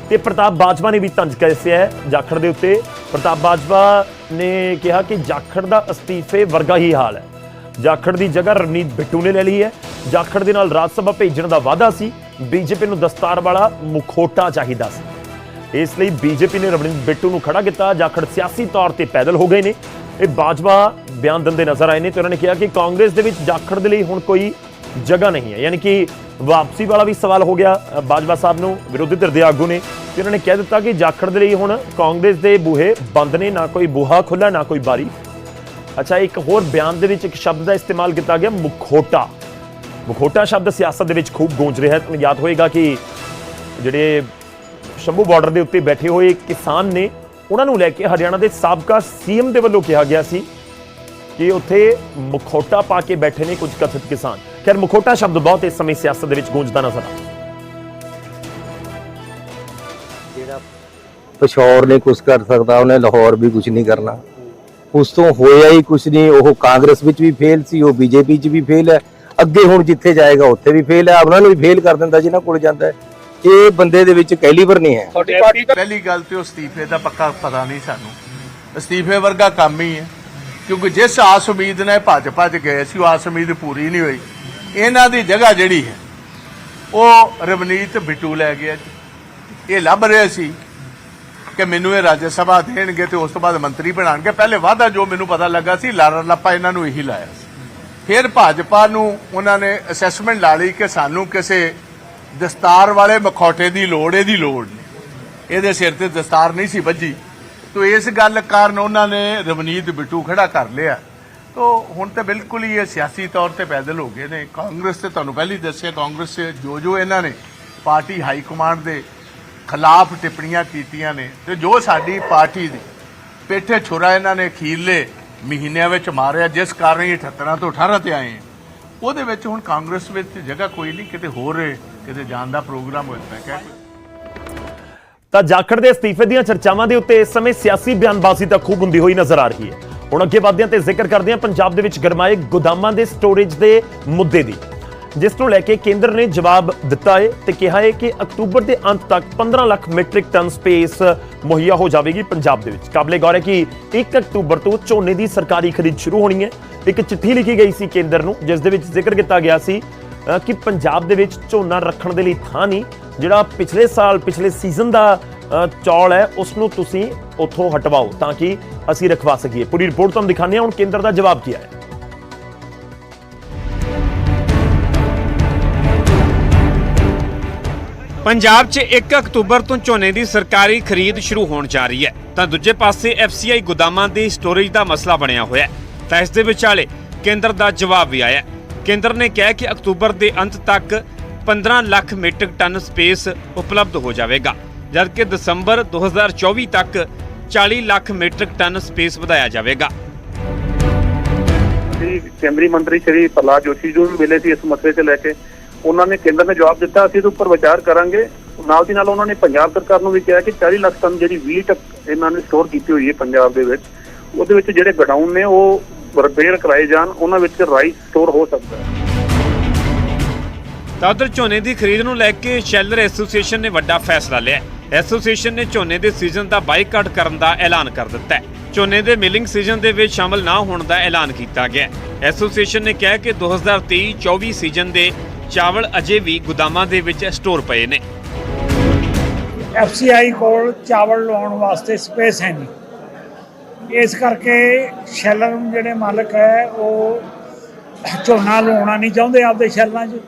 ਤੇ ਪ੍ਰਤਾਪ ਬਾਜਵਾ ਨੇ ਵੀ ਤੰਜ ਕੱਸਿਆ ਹੈ ਜਾਖੜ ਦੇ ਉੱਤੇ। ਪ੍ਰਤਾਪ ਬਾਜਵਾ ਨੇ ਕਿਹਾ ਕਿ ਜਾਖੜ ਦਾ ਅਸਤੀਫੇ ਵਰਗਾ ਹੀ ਹਾਲ ਹੈ। ਜਾਖੜ ਦੀ ਜਗ੍ਹਾ ਰਵਨੀਤ ਬਿੱਟੂ ਨੇ ਲੈ ਲਈ ਹੈ। ਜਾਖੜ ਦੇ ਨਾਲ ਰਾਜ ਸਭਾ ਭੇਜਣ ਦਾ ਵਾਅਦਾ ਸੀ। ਬੀਜੇਪੀ ਨੂੰ ਦਸਤਾਰ ਵਾਲਾ ਮੁਖੋਟਾ ਚਾਹੀਦਾ ਸੀ। ਇਸ ਲਈ ਬੀਜੇਪੀ ਨੇ ਰਵਨੀਤ ਬਿੱਟੂ ਨੂੰ ਖੜਾ ਕੀਤਾ। ਜਾਖੜ ਸਿਆਸੀ ਤੌਰ ਤੇ ਪੈਦਲ ਹੋ ਗਏ ਨੇ। ਇਹ ਬਾਜਵਾ ਬਿਆਨ ਦਿੰਦੇ ਨਜ਼ਰ ਆਏ ਨੇ ਤੇ ਉਹਨਾਂ ਨੇ ਕਿਹਾ ਕਿ ਕਾਂਗਰਸ ਦੇ ਵਿੱਚ ਜਾਖੜ ਦੇ ਲਈ ਹੁਣ ਕੋਈ ਜਗ੍ਹਾ ਨਹੀਂ ਹੈ। ਯਾਨੀ ਕਿ ਵਾਪਸੀ ਵਾਲਾ ਵੀ ਸਵਾਲ ਹੋ ਗਿਆ। ਬਾਜਵਾ ਸਾਹਿਬ ਨੂੰ ਵਿਰੋਧੀ ਧਿਰ ਦੇ ਆਗੂ ਨੇ ਤੇ ਉਹਨਾਂ ਨੇ ਕਹਿ ਦਿੱਤਾ ਕਿ ਜਾਖੜ ਦੇ ਲਈ ਹੁਣ ਕਾਂਗਰਸ ਦੇ ਬੂਹੇ ਬੰਦ ਨੇ। ਨਾ ਕੋਈ ਬੂਹਾ ਖੁੱਲਾ ਨਾ ਕੋਈ ਬਾਰੀ। ਅੱਛਾ, ਇੱਕ ਹੋਰ ਬਿਆਨ ਦੇ ਵਿੱਚ ਇੱਕ ਸ਼ਬਦ ਦਾ ਇਸਤੇਮਾਲ ਕੀਤਾ ਗਿਆ, ਮੁਖੋਟਾ। ਮੁਖੋਟਾ ਸ਼ਬਦ ਸਿਆਸਤ ਦੇ ਵਿੱਚ ਖੂਬ ਗੂੰਜ ਰਿਹਾ ਹੈ। ਤੁਹਾਨੂੰ ਯਾਦ ਹੋਏਗਾ ਕਿ ਜਿਹੜੇ ਸ਼ੰਭੂ ਬਾਰਡਰ ਦੇ ਉੱਤੇ ਬੈਠੇ ਹੋਏ ਕਿਸਾਨ ਨੇ, ਉਹਨਾਂ ਨੂੰ ਲੈ ਕੇ ਹਰਿਆਣਾ ਦੇ ਸਾਬਕਾ ਸੀਐਮ ਦੇ ਵੱਲੋਂ ਕਿਹਾ ਗਿਆ ਸੀ ਕਿ ਉੱਥੇ ਮੁਖੋਟਾ ਪਾ ਕੇ ਬੈਠੇ ਨੇ ਕੁਝ ਕਥਿਤ ਕਿਸਾਨ। ਖੈਰ, ਮੁਖੋਟਾ ਸ਼ਬਦ ਬਹੁਤ ਇਸ ਸਮੇਂ ਸਿਆਸਤ ਦੇ ਵਿੱਚ ਗੂੰਜਦਾ ਨਜ਼ਰ ਆ ਜਿਹੜਾ ਪਿਸ਼ੌਰ ਨੇ ਕੁਝ ਕਰ ਸਕਦਾ, ਉਹਨੇ ਲਾਹੌਰ ਵੀ ਕੁਝ ਨਹੀਂ ਕਰਨਾ। ਉਸ ਤੋਂ ਹੋਇਆ ਹੀ ਕੁਝ ਨਹੀਂ ਉਹ ਕਾਂਗਰਸ ਵਿੱਚ ਵੀ ਫੇਲ ਸੀ ਉਹ ਬੀਜੇਪੀ 'ਚ ਵੀ ਫੇਲ ਹੈ। ਅੱਗੇ ਹੁਣ ਜਿੱਥੇ ਜਾਏਗਾ ਉੱਥੇ ਵੀ ਫੇਲ ਹੈ। ਉਹਨਾਂ ਨੂੰ ਵੀ ਫੇਲ ਕਰ ਦਿੰਦਾ ਜਿਹਨਾਂ ਕੋਲ ਜਾਂਦਾ ਹੈ। ਇਹ ਬੰਦੇ ਦੇ ਵਿੱਚ ਕੈਲੀਬਰ ਨਹੀਂ ਹੈ। ਪਹਿਲੀ ਗੱਲ ਤੇ ਉਹ ਅਸਤੀਫੇ ਦਾ ਪੱਕਾ ਪਤਾ ਨਹੀਂ ਸਾਨੂੰ। ਅਸਤੀਫੇ ਵਰਗਾ ਕੰਮ ਹੀ ਹੈ। ਕਿਉਂਕਿ ਜਿਸ ਆਸ ਉਮੀਦ ਇਹ ਭੱਜ ਭੱਜ ਗਏ ਸੀ ਉਹ ਆਸ ਉਮੀਦ ਪੂਰੀ ਨਹੀਂ ਹੋਈ। ਇਹਨਾਂ ਦੀ ਜਗ੍ਹਾ ਜਿਹੜੀ ਹੈ ਉਹ ਰਵਨੀਤ ਬਿੱਟੂ ਲੈ ਗਿਆ। ਇਹ ਲੱਭ ਰਹੇ ਸੀ। ਕਿ ਮੈਨੂੰ ਇਹ ਰਾਜ ਸਭਾ ਦੇਣਗੇ ਤੇ ਉਸ ਤੋਂ ਬਾਅਦ ਮੰਤਰੀ ਬਣਾਣਗੇ। ਪਹਿਲੇ ਵਾਅਦਾ ਜੋ ਮੈਨੂੰ ਪਤਾ ਲੱਗਾ ਸੀ, ਲਾਰਾ ਲੱਪਾ ਇਹਨਾਂ ਨੂੰ ਇਹੀ ਲਾਇਆ ਸੀ। ਫਿਰ ਭਾਜਪਾ ਨੂੰ ਉਹਨਾਂ ਨੇ ਅਸੈਸਮੈਂਟ ਲਾ ਲਈ ਕਿ ਸਾਨੂੰ ਕਿਸੇ ਦਸਤਾਰ ਵਾਲੇ ਮਖੌਟੇ ਦੀ ਲੋੜ, ਇਹਦੀ ਲੋੜ ਨਹੀਂ। ਇਹਦੇ ਸਿਰ ਤੇ ਦਸਤਾਰ ਨਹੀਂ ਸੀ ਵੱਜੀ। ਤੋ ਇਸ ਗੱਲ ਕਾਰਨ ਉਹਨਾਂ ਨੇ ਰਵਨੀਤ ਬਿੱਟੂ ਖੜਾ ਕਰ ਲਿਆ। ਤੋ ਹੁਣ ਤੇ ਬਿਲਕੁਲ ਹੀ ਇਹ ਸਿਆਸੀ ਤੌਰ ਤੇ ਪੈਦਲ ਹੋ ਗਏ ਨੇ। ਕਾਂਗਰਸ ਤੇ ਤੁਹਾਨੂੰ ਪਹਿਲੀ ਦੱਸਿਆ, ਕਾਂਗਰਸ ਤੇ ਜੋ ਜੋ ਇਹਨਾਂ ਨੇ ਪਾਰਟੀ ਹਾਈ ਕਮਾਂਡ ਦੇ ਖਿਲਾਫ ਟਿੱਪਣੀਆਂ ਕੀਤੀਆਂ ਨੇ ਤੇ ਜੋ ਸਾਡੀ ਪਾਰਟੀ ਦੀ ਪੇਠੇ ਛੁਰਾ ਇਹਨਾਂ ਨੇ ਅਖੀਰਲੇ ਮਹੀਨਿਆਂ ਵਿੱਚ ਮਾਰਿਆ, ਜਿਸ ਕਾਰਨ ਇਹ 78 ਤੋਂ 18 ਤੇ ਆਏ ਉਹਦੇ ਵਿੱਚ ਹੁਣ ਕਾਂਗਰਸ ਵਿੱਚ ਜਗ੍ਹਾ ਕੋਈ ਨਹੀਂ, ਕਿਤੇ ਹੋਰ, ਕਿਤੇ ਜਾਣ ਦਾ ਪ੍ਰੋਗਰਾਮ ਹੋਇਆ ਮੈਂ ਕਿਹਾ ਤਾਂ ਜਾਖੜ ਦੇ ਅਸਤੀਫੇ ਦੀਆਂ ਚਰਚਾਵਾਂ ਦੇ ਉੱਤੇ ਇਸ ਸਮੇਂ ਸਿਆਸੀ ਬਿਆਨਬਾਜ਼ੀ ਤਾਂ ਖੂਬ ਹੁੰਦੀ ਹੋਈ ਨਜ਼ਰ ਆ ਰਹੀ ਹੈ। ਹੁਣ ਅੱਗੇ ਵਧਦੇ ਤੇ ਜ਼ਿਕਰ ਕਰਦੇ ਹਾਂ ਪੰਜਾਬ ਦੇ ਵਿੱਚ ਗਰਮਾਏ ਗੋਦਾਮਾਂ ਦੇ ਸਟੋਰੇਜ ਦੇ ਮੁੱਦੇ ਦੀ। ਜਿਸ ਨੂੰ ਲੈ ਕੇ ਕੇਂਦਰ ਨੇ ਜਵਾਬ ਦਿੱਤਾ ਹੈ ਤੇ ਕਿਹਾ ਹੈ ਕਿ ਅਕਤੂਬਰ ਦੇ ਅੰਤ ਤੱਕ 15 ਲੱਖ ਮੈਟ੍ਰਿਕ ਟਨ ਸਪੇਸ ਮੁਹੱਈਆ ਹੋ ਜਾਵੇਗੀ ਪੰਜਾਬ ਦੇ ਵਿੱਚ। ਕਾਬਲੇ ਗੌਰ ਹੈ ਕਿ 1 ਅਕਤੂਬਰ ਤੋਂ ਝੋਨੇ ਦੀ ਸਰਕਾਰੀ ਖਰੀਦ ਸ਼ੁਰੂ ਹੋਣੀ ਹੈ ਇੱਕ ਚਿੱਠੀ ਲਿਖੀ ਗਈ ਸੀ ਕੇਂਦਰ ਨੂੰ, ਜਿਸ ਦੇ ਵਿੱਚ ਜ਼ਿਕਰ ਕੀਤਾ ਗਿਆ ਸੀ ਕਿ ਪੰਜਾਬ ਦੇ ਵਿੱਚ ਝੋਨਾ ਰੱਖਣ ਦੇ ਲਈ ਥਾਂ ਨਹੀਂ, ਜਿਹੜਾ ਪਿਛਲੇ ਸਾਲ, ਪਿਛਲੇ ਸੀਜ਼ਨ ਦਾ ਚੌਲ ਹੈ, ਉਸ ਨੂੰ ਤੁਸੀਂ ਉੱਥੋਂ ਹਟਵਾਓ ਤਾਂ ਕਿ ਅਸੀਂ ਰਖਵਾ ਸਕੀਏ। ਪੂਰੀ ਰਿਪੋਰਟ ਤੁਹਾਨੂੰ ਦਿਖਾਉਂਦੇ ਹਾਂ। ਹੁਣ ਕੇਂਦਰ ਦਾ ਜਵਾਬ ਕੀ ਹੈ? ਪੰਜਾਬ 'ਚ 1 ਅਕਤੂਬਰ ਤੋਂ ਝੋਨੇ ਦੀ ਸਰਕਾਰੀ ਖਰੀਦ ਸ਼ੁਰੂ ਹੋਣ ਜਾ ਰਹੀ ਹੈ। ਤਾਂ ਦੂਜੇ ਪਾਸੇ ਐਫਸੀਆਈ ਗੋਦਾਮਾਂ ਦੀ ਸਟੋਰੇਜ ਦਾ ਮਸਲਾ ਬਣਿਆ ਹੋਇਆ ਹੈ। ਤਾਂ ਇਸ ਦੇ ਵਿਚਾਲੇ ਕੇਂਦਰ ਦਾ ਜਵਾਬ ਵੀ ਆਇਆ ਕੇਂਦਰ ਨੇ ਕਿਹਾ ਕਿ ਅਕਤੂਬਰ ਦੇ ਅੰਤ ਤੱਕ 15 ਲੱਖ ਮੀਟ੍ਰਿਕ ਟਨ ਸਪੇਸ ਉਪਲਬਧ ਹੋ ਜਾਵੇਗਾ, ਜਦਕਿ ਦਸੰਬਰ 2024 ਤੱਕ 40 ਲੱਖ ਮੀਟ੍ਰਿਕ ਟਨ ਸਪੇਸ ਵਧਾਇਆ ਜਾਵੇਗਾ। ਕੇਂਦਰੀ ਮੰਤਰੀ ਸ਼੍ਰੀ ਪ੍ਰਹਲਾਦ ਜੋਸ਼ੀ ਜੀ ਨੂੰ ਮਿਲੇ ਸੀ ਇਸ ਮਸਲੇ 'ਤੇ ਲੈ ਕੇ। ਉਹਨਾਂ ਨੇ ਕੇਂਦਰ ਨੇ ਜਵਾਬ ਦਿੱਤਾ, ਅਸੀਂ ਇਹਦੇ ਉੱਪਰ ਵਿਚਾਰ ਕਰਾਂਗੇ। ਨਾਲ ਦੀ ਨਾਲ ਉਹਨਾਂ ਨੇ ਪੰਜਾਬ ਸਰਕਾਰ ਨੂੰ ਵੀ ਕਿਹਾ ਕਿ 40 ਲੱਖ ਟਨ ਜਿਹੜੀ ਵੀਟ ਇਹਨਾਂ ਨੇ ਸਟੋਰ ਕੀਤੀ ਹੋਈ ਹੈ ਪੰਜਾਬ ਦੇ ਵਿੱਚ, ਉਹਦੇ ਵਿੱਚ ਜਿਹੜੇ ਗਡਾਊਨ ਨੇ ਉਹ ਰਿਪੇਅਰ ਕਰਾਏ ਜਾਣ, ਉਹਨਾਂ ਵਿੱਚ ਰਾਈਸ ਸਟੋਰ ਹੋ ਸਕਦਾ ਹੈ। ਤਾਂ ਝੋਨੇ ਦੀ ਖਰੀਦ ਨੂੰ ਲੈ ਕੇ ਸ਼ੈਲਰ ਐਸੋਸੀਏਸ਼ਨ ਨੇ ਵੱਡਾ ਫੈਸਲਾ ਲਿਆ ਐਸੋਸੀਏਸ਼ਨ ਨੇ ਝੋਨੇ ਦੇ ਸੀਜ਼ਨ ਦਾ ਬਾਈਕਾਟ ਕਰਨ ਦਾ ਐਲਾਨ ਕਰ ਦਿੱਤਾ ਹੈ। ਝੋਨੇ ਦੇ ਮਿਲਿੰਗ ਸੀਜ਼ਨ ਦੇ ਵਿੱਚ ਸ਼ਾਮਲ ਨਾ ਹੋਣ ਦਾ ਐਲਾਨ ਕੀਤਾ ਗਿਆ ਐਸੋਸੀਏਸ਼ਨ ਨੇ ਕਿਹਾ ਕਿ 2023-24 ਸੀਜ਼ਨ ਦੇ ਚਾਵਲ ਅਜੇ ਵੀ ਗੋਦਾਮਾਂ ਦੇ ਵਿੱਚ ਸਟੋਰ ਪਏ ਨੇ। ਐਫਸੀਆਈ ਕੋਲ ਚਾਵਲ ਲਾਉਣ ਵਾਸਤੇ ਸਪੇਸ ਹੈ ਨਹੀਂ। ਇਸ ਕਰਕੇ ਸ਼ੈਲਰ ਜਿਹੜੇ ਮਾਲਕ ਹੈ, ਉਹ ਝੋਨਾ ਲਾਉਣਾ ਨਹੀਂ ਚਾਹੁੰਦੇ ਆਪਦੇ ਸ਼ੈਲਰਾਂ 'ਚ।